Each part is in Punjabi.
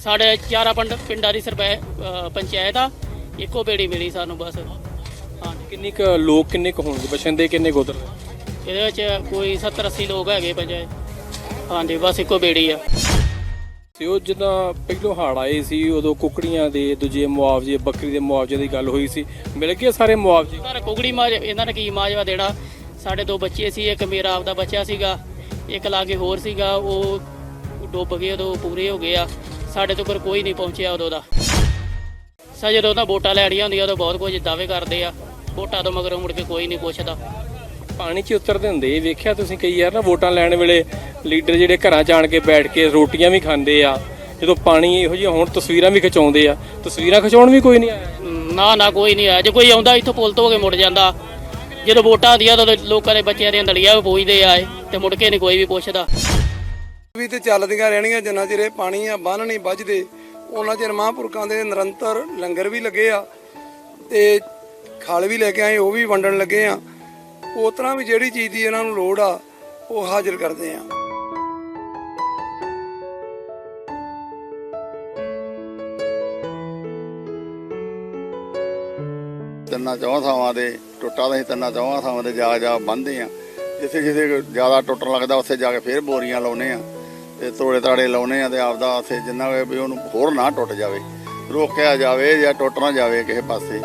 ਸਾਡੇ ਚਾਰਾ ਪਿੰਡ ਪਿੰਡਾਂ ਦੀ ਸਰਪੈ ਪੰਚਾਇਤ ਆ। ਇੱਕੋ ਬੇੜੀ ਮਿਲੀ ਸਾਨੂੰ ਬਸ। ਹਾਂਜੀ। ਕਿੰਨੀ ਕੁ ਲੋਕ ਕਿੰਨੇ ਕੁ ਹੋਣਗੇ? ਬਸ਼ਿੰਦੇ ਕਿੰਨੇ ਕੁ ਉਧਰ? ਇਹਦੇ ਵਿੱਚ ਕੋਈ 70 80 ਲੋਕ ਹੈਗੇ ਪੰਚਾਇਤ। ਹਾਂਜੀ ਬਸ ਇੱਕੋ ਬੇੜੀ ਆ। ਤੇ ਉਹ ਜਦੋਂ ਪਹਿਲੋਂ ਹੜ੍ਹ ਆਏ ਸੀ ਉਦੋਂ ਕੁਕੜੀਆਂ ਦੇ ਦੂਜੇ ਮੁਆਵਜ਼ੇ ਬੱਕਰੀ ਦੇ ਮੁਆਵਜ਼ੇ ਦੀ ਗੱਲ ਹੋਈ ਸੀ। ਮਿਲ ਗਏ ਸਾਰੇ ਮੁਆਵਜ਼ੇ? ਸਰ ਕੁਗੜੀ ਮਾਜ ਇਹਨਾਂ ਨੇ ਕੀ ਮਾਜਵਾ ਦੇਣਾ? ਸਾਡੇ ਦੋ ਬੱਚੇ ਸੀ ਇੱਕ ਮੇਰਾ ਆਪਦਾ ਬੱਚਾ ਸੀਗਾ ਇੱਕ ਲਾਗੇ ਹੋਰ ਸੀਗਾ ਉਹ ਡੁੱਬ ਗਏ ਉਦੋਂ ਪੂਰੇ ਹੋ ਗਏ ਆ। ਸਾਡੇ ਤੋਂ ਪਰ ਕੋਈ ਨਹੀਂ ਪਹੁੰਚਿਆ ਉਦੋਂ ਦਾ। ਸਾ ਜਦੋਂ ਉਹਨਾਂ ਵੋਟਾਂ ਲੈਣੀਆਂ ਹੁੰਦੀਆਂ ਉਦੋਂ ਬਹੁਤ ਕੁਝ ਦਾਅਵੇ ਕਰਦੇ ਆ। ਵੋਟਾਂ ਤੋਂ ਮਗਰੋਂ ਮੁੜ ਕੇ ਕੋਈ ਨਹੀਂ ਪੁੱਛਦਾ। ਪਾਣੀ 'ਚ ਉਤਰਦੇ ਹੁੰਦੇ ਵੇਖਿਆ ਤੁਸੀਂ ਕਈ ਯਾਰ ਨਾ ਵੋਟਾਂ ਲੈਣ ਵੇਲੇ ਲੀਡਰ ਜਿਹੜੇ ਘਰਾਂ 'ਚ ਆਣ ਕੇ ਬੈਠ ਕੇ ਰੋਟੀਆਂ ਵੀ ਖਾਂਦੇ ਆ ਜਦੋਂ ਪਾਣੀ ਇਹੋ ਜਿਹੀਆਂ ਹੁਣ ਤਸਵੀਰਾਂ ਵੀ ਖਿਚਾਉਂਦੇ ਆ ਤਸਵੀਰਾਂ ਖਿਚਾਉਣ ਵੀ ਕੋਈ ਨਹੀਂ ਆਇਆ? ਨਾ ਨਾ ਕੋਈ ਨਹੀਂ ਆਇਆ। ਜੇ ਕੋਈ ਆਉਂਦਾ ਇੱਥੋਂ ਪੁਲ ਤੋਂ ਹੋ ਕੇ ਮੁੜ ਜਾਂਦਾ। ਜਦੋਂ ਵੋਟਾਂ ਆਉਂਦੀਆਂ ਤਾਂ ਲੋਕਾਂ ਦੇ ਬੱਚਿਆਂ ਦੀਆਂ ਨਲੀਆਂ ਵੀ ਪੁੱਛਦੇ ਆਏ ਤੇ ਮੁੜ ਕੇ ਨਹੀਂ ਕੋਈ ਵੀ ਪੁੱਛਦਾ। ਵੀ ਤੇ ਚੱਲਦੀਆਂ ਰਹਿਣੀਆਂ, ਜਿੰਨਾ ਚਿਰ ਇਹ ਪਾਣੀ ਆ ਬੰਨ ਨਹੀਂ ਵੱਜਦੇ, ਉਹਨਾਂ ਚਿਰ ਮਹਾਂਪੁਰਖਾਂ ਦੇ ਨਿਰੰਤਰ ਲੰਗਰ ਵੀ ਲੱਗੇ ਆ ਤੇ ਖਲ ਵੀ ਲੈ ਕੇ ਆਏ, ਉਹ ਵੀ ਵੰਡਣ ਲੱਗੇ ਆ। ਉਸ ਤਰ੍ਹਾਂ ਵੀ ਜਿਹੜੀ ਚੀਜ਼ ਦੀ ਇਹਨਾਂ ਨੂੰ ਲੋੜ ਆ, ਉਹ ਹਾਜ਼ਰ ਕਰਦੇ ਆ। ਤਿੰਨਾਂ ਚੌਹਾਂ ਥਾਵਾਂ ਦੇ ਟੁੱਟਾ ਤਾਂ ਤਿੰਨਾਂ ਚੌਹਾਂ ਥਾਵਾਂ ਤੇ ਜਾ ਜਾ ਬੰਨ੍ਹਦੇ ਆ। ਜਿੱਥੇ ਜਿੱਥੇ ਜ਼ਿਆਦਾ ਟੁੱਟਣ ਲੱਗਦਾ, ਉੱਥੇ ਜਾ ਕੇ ਫੇਰ ਬੋਰੀਆਂ ਲਾਉਨੇ ਆ। ਤੇ ਤੋੜੇ ਤਾੜੇ ਲਾਉਨੇ ਆ ਤੇ ਆਪਦਾ ਉੱਥੇ ਜਿੰਨਾ ਵੀ ਉਹਨੂੰ ਹੋਰ ਨਾ ਟੁੱਟ ਜਾਵੇ ਰੋਕਿਆ ਜਾਵੇ ਜਾਂ ਟੁੱਟ ਨਾ ਜਾਵੇ ਕਿਸੇ ਪਾਸੇ।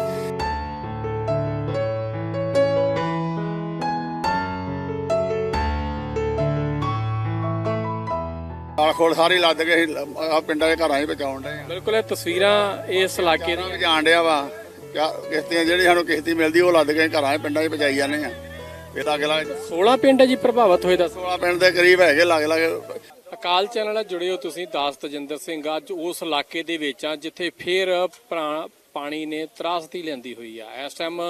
ਆਲ ਖੋਲ ਸਾਰੀ ਲੱਦ ਕੇ ਆ ਪਿੰਡਾਂ ਦੇ ਘਰਾਂ 'ਚ ਬਚਾਉਣ ਆ। ਬਿਲਕੁਲ ਇਹ ਤਸਵੀਰਾਂ ਇਸ ਇਲਾਕੇ ਦੀਆਂ। ਜਾਣ ਡਿਆ ਵਾ। ਕਿਸ਼ਤੀਆਂ ਜਿਹੜੀ ਸਾਨੂੰ ਕਿਸ਼ਤੀ ਮਿਲਦੀ ਉਹ ਲੱਦ ਕੇ ਘਰਾਂ 'ਚ ਪਿੰਡਾਂ 'ਚ ਪਹੁੰਚਾਈ ਜਾਂਦੇ ਆ। ਇਹ ਲਾਗੇ ਲਾਗੇ 16 ਪਿੰਡ ਹੈ ਜੀ ਪ੍ਰਭਾਵਿਤ ਹੋਏ ਦੱਸੋ। 16 ਪਿੰਡ ਦੇ ਕਰੀਬ ਹੈਗੇ ਲਾਗੇ ਲਾਗੇ ਅਕਾਲ ਚੈਨਲ ਨਾਲ ਜੁੜੇ ਹੋ ਤੁਸੀਂ ਦਾਸ ਤਜਿੰਦਰ ਸਿੰਘ। ਅੱਜ ਉਸ ਇਲਾਕੇ ਦੇ ਵਿੱਚ ਆ, ਜਿੱਥੇ ਫੇਰ ਪ੍ਰਾ- ਪਾਣੀ ਨੇ ਤਰਾਸਦੀ ਲੈਂਦੀ ਹੋਈ ਆ। ਇਸ ਟਾਈਮ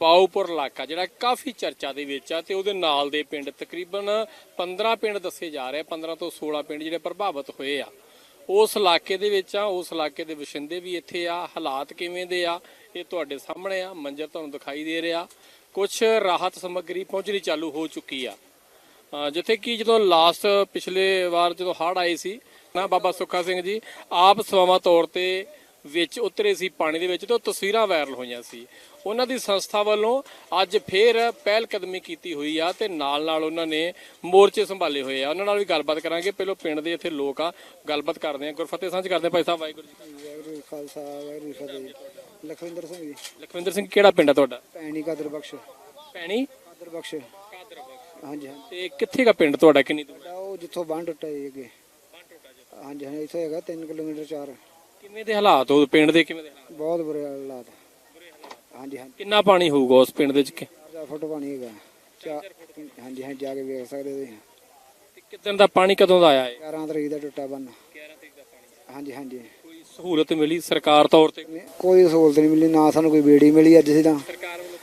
ਬਾਉਪੁਰ ਇਲਾਕਾ, ਜਿਹੜਾ ਕਾਫੀ ਚਰਚਾ ਦੇ ਵਿੱਚ ਆ ਤੇ ਉਹਦੇ ਨਾਲ ਦੇ ਪਿੰਡ ਤਕਰੀਬਨ 15 ਪਿੰਡ ਦੱਸੇ ਜਾ ਰਹੇ ਆ 15 ਤੋਂ 16 ਪਿੰਡ ਜਿਹੜੇ ਪ੍ਰਭਾਵਿਤ ਹੋਏ ਆ। ਉਸ ਇਲਾਕੇ ਦੇ ਵਿੱਚ ਆ, ਉਸ ਇਲਾਕੇ ਦੇ ਵਸਿੰਦੇ ਵੀ ਇੱਥੇ ਆ। ਹਾਲਾਤ ਕਿਵੇਂ ਦੇ ਆ, ਇਹ ਤੁਹਾਡੇ ਸਾਹਮਣੇ ਆ। ਮੰਜ਼ਰ ਤੁਹਾਨੂੰ ਦਿਖਾਈ ਦੇ ਰਿਹਾ। ਕੁਝ ਰਾਹਤ ਸਮੱਗਰੀ ਪਹੁੰਚਣੀ ਚਾਲੂ ਹੋ ਚੁੱਕੀ ਆ। ਜਿੱਥੇ ਕਿ ਜਦੋਂ ਲਾਸਟ ਪਿਛਲੇ ਵਾਰ ਜਦੋਂ ਹੜ੍ਹ ਆਏ ਸੀ ਨਾ ਬਾਬਾ ਸੁੱਖਾ ਸਿੰਘ ਜੀ ਆਪ ਸਵਾਮਾ ਤੌਰ ਤੇ ਵਿੱਚ ਉਤਰੇ ਸੀ ਪਾਣੀ ਦੇ ਵਿੱਚ ਤੇ ਉਹ ਤਸਵੀਰਾਂ ਵਾਇਰਲ ਹੋਈਆਂ ਸੀ। ਉਹਨਾਂ ਦੀ ਸੰਸਥਾ ਵੱਲੋਂ ਅੱਜ ਫੇਰ ਪਹਿਲ ਕਦਮੀ ਕੀਤੀ ਹੋਈ ਆ ਤੇ ਨਾਲ ਨਾਲ ਉਹਨਾਂ ਨੇ ਮੋਰਚੇ ਸੰਭਾਲੇ ਹੋਏ ਆ। ਉਹਨਾਂ ਨਾਲ ਵੀ ਗੱਲਬਾਤ ਕਰਾਂਗੇ। ਪਹਿਲਾਂ ਪਿੰਡ ਦੇ ਇੱਥੇ ਲੋਕ ਆ ਗੱਲਬਾਤ ਕਰਦੇ ਆ। ਗੁਰਫਤਿਹ ਸਾਂਝ ਕਰਦੇ ਭਾਈ ਸਾਹਿਬ ਵਾਹਿਗੁਰੂ ਜੀ ਵਾਹਿਗੁਰੂ ਖਾਲਸਾ ਵਾਹਿਗੁਰੂ ਫਤਿਹ। ਲਖਵਿੰਦਰ ਸਿੰਘ ਜੀ। ਲਖਵਿੰਦਰ ਸਿੰਘ ਕਿਹੜਾ ਪਿੰਡ ਆ ਤੁਹਾਡਾ? ਭੈਣੀ ਕਾਦਰ ਬਖਸ਼। ਪੈਣੀ? ਕਾਦਰ ਬਖਸ਼। ਹਾਂਜੀ ਹਾਂਜੀ। ਤੇ ਕਿੱਥੇ ਦਾ ਪਿੰਡ ਤੁਹਾਡਾ? ਕਿੰਨੀ ਦੂਰ? ਸਾਡਾ ਉਹ ਜਿੱਥੋਂ ਬੰਨ ਟੁੱਟਾ ਜੀ ਅੱਗੇ। ਹਾਂਜੀ ਹਾਂਜੀ ਇੱਥੇ ਹੈਗਾ 3 ਕਿਲੋਮੀਟਰ ਚਾਰ। ਕਿਵੇਂ ਦੇ ਹਾਲਾਤ ਉਹ ਪਿੰਡ ਦੇ ਕਿਵੇਂ ਦੇ ਹਾਲਾਤ? ਬਹੁਤ ਬੁਰੇ ਹਾਲਾਤ। ਹਾਂਜੀ ਹਾਂਜੀ। ਕਿੰਨਾ ਪਾਣੀ ਹੋਊਗਾ ਉਸ ਪਿੰਡ ਦੇ ਵਿੱਚ? ਕਿ 4 ਫੁੱਟ ਪਾਣੀ ਹੈਗਾ। ਚਾ ਹਾਂਜੀ ਹਾਂਜੀ ਜਾ ਕੇ ਵੇਖ ਸਕਦੇ ਤੁਸੀਂ। ਤੇ ਕਿੱਦਣ ਦਾ ਪਾਣੀ ਕਦੋਂ ਦਾ ਆਇਆ ਹੈ 11 ਤਰੀਕ ਦਾ ਟੁੱਟਾ ਬੰਨ। ਹਾਂਜੀ ਹਾਂਜੀ। ਕੋਈ ਸਹੂਲਤ ਮਿਲੀ ਸਰਕਾਰ ਤੌਰ ਤੇ? ਨਹੀਂ, ਕੋਈ ਸਹੂਲਤ ਨਹੀਂ ਮਿਲੀ ਨਾ ਸਾਨੂੰ ਕੋਈ ਬੇੜੀ ਮਿਲੀ ਅੱਜ ਸਿੱਧਾ।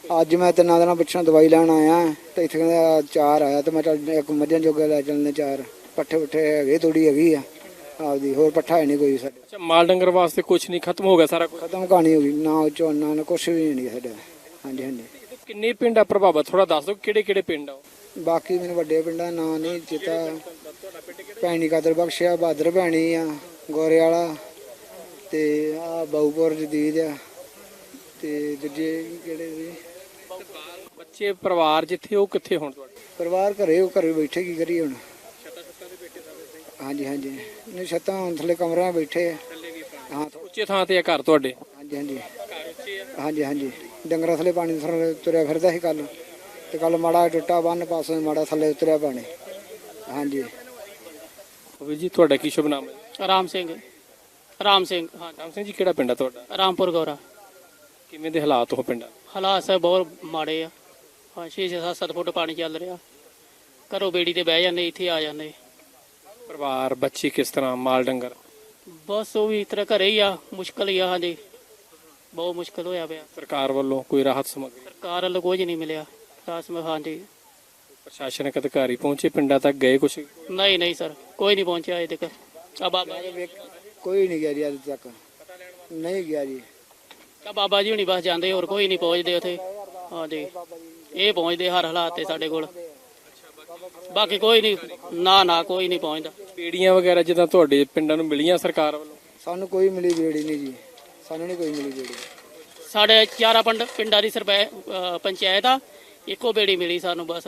ਅੱਜ ਮੈਂ ਤਿੰਨਾਂ ਦਿਨਾਂ ਪਿੱਛੋਂ ਦਵਾਈ ਲੈਣ ਆਇਆ ਤੇ ਇੱਥੇ ਕਹਿੰਦਾ ਚਾਰ ਆਇਆ ਤੇ ਮੈਂ ਚੱਲ ਇੱਕ ਮੱਝਾਂ ਜੋਗਾ ਲੈ ਚੱਲਨੇ ਚਾਰ। ਪੱਠੇ ਪੁੱਠੇ ਹੈਗੇ ਥੋੜੀ ਹੈਗੀ ਆ ਆਪਦੀ ਹੋਰ ਪੱਠਾ ਹੈ ਨਹੀਂ ਕੋਈ ਸਾਡੇ। ਅੱਛਾ ਮਾਲ ਡੰਗਰ ਵਾਸਤੇ ਕੁਝ ਨਹੀਂ ਖਤਮ ਹੋ ਗਿਆ ਸਾਰਾ ਕੁਝ ਖਤਮ ਕਹਾਣੀ ਹੋ ਗਈ ਨਾ ਝੋਨਾ ਨਾ ਕੁਛ ਵੀ ਨਹੀਂ ਸਾਡਾ। ਹਾਂਜੀ ਹਾਂਜੀ। ਕਿੰਨੇ ਪਿੰਡ ਆ ਪ੍ਰਭਾਵਿਤ ਥੋੜਾ ਦੱਸ ਦਿਓ ਕਿਹੜੇ ਕਿਹੜੇ ਪਿੰਡ ਆ? ਬਾਕੀ ਮੈਨੂੰ ਵੱਡੇ ਪਿੰਡਾਂ ਦਾ ਨਾਂ ਨਹੀਂ ਚੇਤਾ। ਭੈਣੀ ਕਾਦਰ ਬਖਸ਼ਿਆ ਬਹਾਦਰ ਭੈਣੀ ਆ ਗੋਰੇ ਵਾਲਾ ਤੇ ਆ ਬਾਉਪੁਰ ਜਦੀਦ ਆ ਤੇ ਦੂਜੇ ਕਿਹੜੇ ਸੀ? ਬੱਚੇ ਪਰਿਵਾਰ ਜਿੱਥੇ ਉਹ ਕਿੱਥੇ ਹੋਣ ਤੁਹਾਡੇ? ਪਰਿਵਾਰ ਘਰੇ ਉਹ ਘਰੇ ਬੈਠੇ ਕੀ ਕਰੀਏ ਹੁਣ? ਹਾਂਜੀ ਹਾਂਜੀ। ਨਹੀਂ ਛੱਤਾਂ ਹੁਣ ਥੱਲੇ ਕਮਰਿਆਂ ਬੈਠੇ ਆ। ਹਾਂ ਉੱਚੇ ਥਾਂ ਤੇ ਆ ਘਰ ਤੁਹਾਡੇ? ਹਾਂਜੀ ਹਾਂਜੀ। ਹਾਂਜੀ ਹਾਂਜੀ। ਡੰਗਰਾਂ ਥੱਲੇ ਪਾਣੀ ਥੱਲੇ ਤੁਰਿਆ ਫਿਰਦਾ ਸੀ ਕੱਲ ਤੇ ਕੱਲ ਮਾੜਾ ਟੁੱਟਾ ਬੰਨ ਪਾਸੋਂ ਹੀ ਮਾੜਾ ਥੱਲੇ ਉਤਰਿਆ ਪਾਣੀ। ਹਾਂਜੀ। ਵੀ ਜੀ ਤੁਹਾਡਾ ਕੀ ਸ਼ੁਭ ਨਾਮ ਹੈ? ਰਾਮ ਸਿੰਘ। ਰਾਮ ਸਿੰਘ। ਹਾਂ ਰਾਮ ਸਿੰਘ ਜੀ ਕਿਹੜਾ ਪਿੰਡ ਆ ਤੁਹਾਡਾ? ਰਾਮਪੁਰ ਗੌਰਾ। ਕਿਵੇਂ ਦੇ ਹਾਲਾਤ ਉਹ ਪਿੰਡਾਂ ਹਾਲਾਤ ਸਭ ਬਹੁਤ ਮਾੜੇ ਆ। ਹਾਂ 6 7 7 ਫੁੱਟ ਪਾਣੀ ਚੱਲ ਰਿਹਾ। ਘਰੋਂ ਬੇੜੀ ਤੇ ਬਹਿ ਜਾਂਦੇ ਇੱਥੇ ਆ ਜਾਂਦੇ। ਪਰਿਵਾਰ ਬੱਚੇ ਕਿਸ ਤਰ੍ਹਾਂ ਮਾਲ ਡੰਗਰ? ਬਸ ਉਹ ਵੀ ਇਸ ਤਰ੍ਹਾਂ ਘਰੇ ਹੀ ਆ ਮੁਸ਼ਕਲ ਹੀ ਆ ਹਾਂਜੀ। ਬਹੁਤ ਮੁਸ਼ਕਲ ਹੋਇਆ ਪਿਆ। ਸਰਕਾਰ ਵੱਲੋਂ ਕੋਈ ਰਾਹਤ ਸਮੱਗਰੀ? ਸਰਕਾਰ ਵੱਲੋਂ ਕੁਝ ਨਹੀਂ ਮਿਲਿਆ। ਰਾਸ ਹਾਂਜੀ। ਪ੍ਰਸ਼ਾਸਨਿਕ ਅਧਿਕਾਰੀ ਪਹੁੰਚੇ ਪਿੰਡਾਂ ਤੱਕ ਗਏ ਕੁਝ ਨਹੀਂ ਨਹੀਂ ਸਰ ਕੋਈ ਨਹੀਂ ਪਹੁੰਚਿਆ ਅਜੇ ਤੱਕ। ਆ ਬਾਬਾ ਜੀ। ਕੋਈ ਨਹੀਂ ਗਿਆ ਜੀ ਅੱਜ ਤੱਕ। ਨਹੀਂ ਗਿਆ ਜੀ। ਆ ਬਾਬਾ ਜੀ ਹੁਣੀ ਬਸ ਜਾਂਦੇ ਹੋਰ ਕੋਈ ਨਹੀਂ ਪਹੁੰਚਦੇ ਉਥੇ। ਹਾਂਜੀ। ਇਹ ਪਹੁੰਚਦੇ ਹਰ ਹਾਲਾਤ ਤੇ ਸਾਡੇ ਕੋਲ। ਬਾਕੀ ਕੋਈ ਨਹੀਂ ਨਾ ਨਾ ਕੋਈ ਨਹੀਂ ਪਹੁੰਚਦਾ। ਪੇੜੀਆਂ ਵਗੈਰਾ ਜਿੱਦਾਂ ਤੁਹਾਡੇ ਪਿੰਡਾਂ ਨੂੰ ਮਿਲੀਆਂ ਸਰਕਾਰ ਵੱਲੋਂ? ਸਾਨੂੰ ਕੋਈ ਮਿਲੀ ਬੇੜੀ ਨਹੀਂ ਜੀ। ਸਾਨੂੰ ਨਹੀਂ ਕੋਈ ਮਿਲੀ ਬੇੜੀ ਸਾਡੇ ਚਾਰਾ ਪਿੰਡ ਪਿੰਡਾਂ ਦੀ ਸਰਪੈ ਪੰਚਾਇਤ ਆ ਇੱਕੋ ਬੇੜੀ ਮਿਲੀ ਸਾਨੂੰ ਬਸ।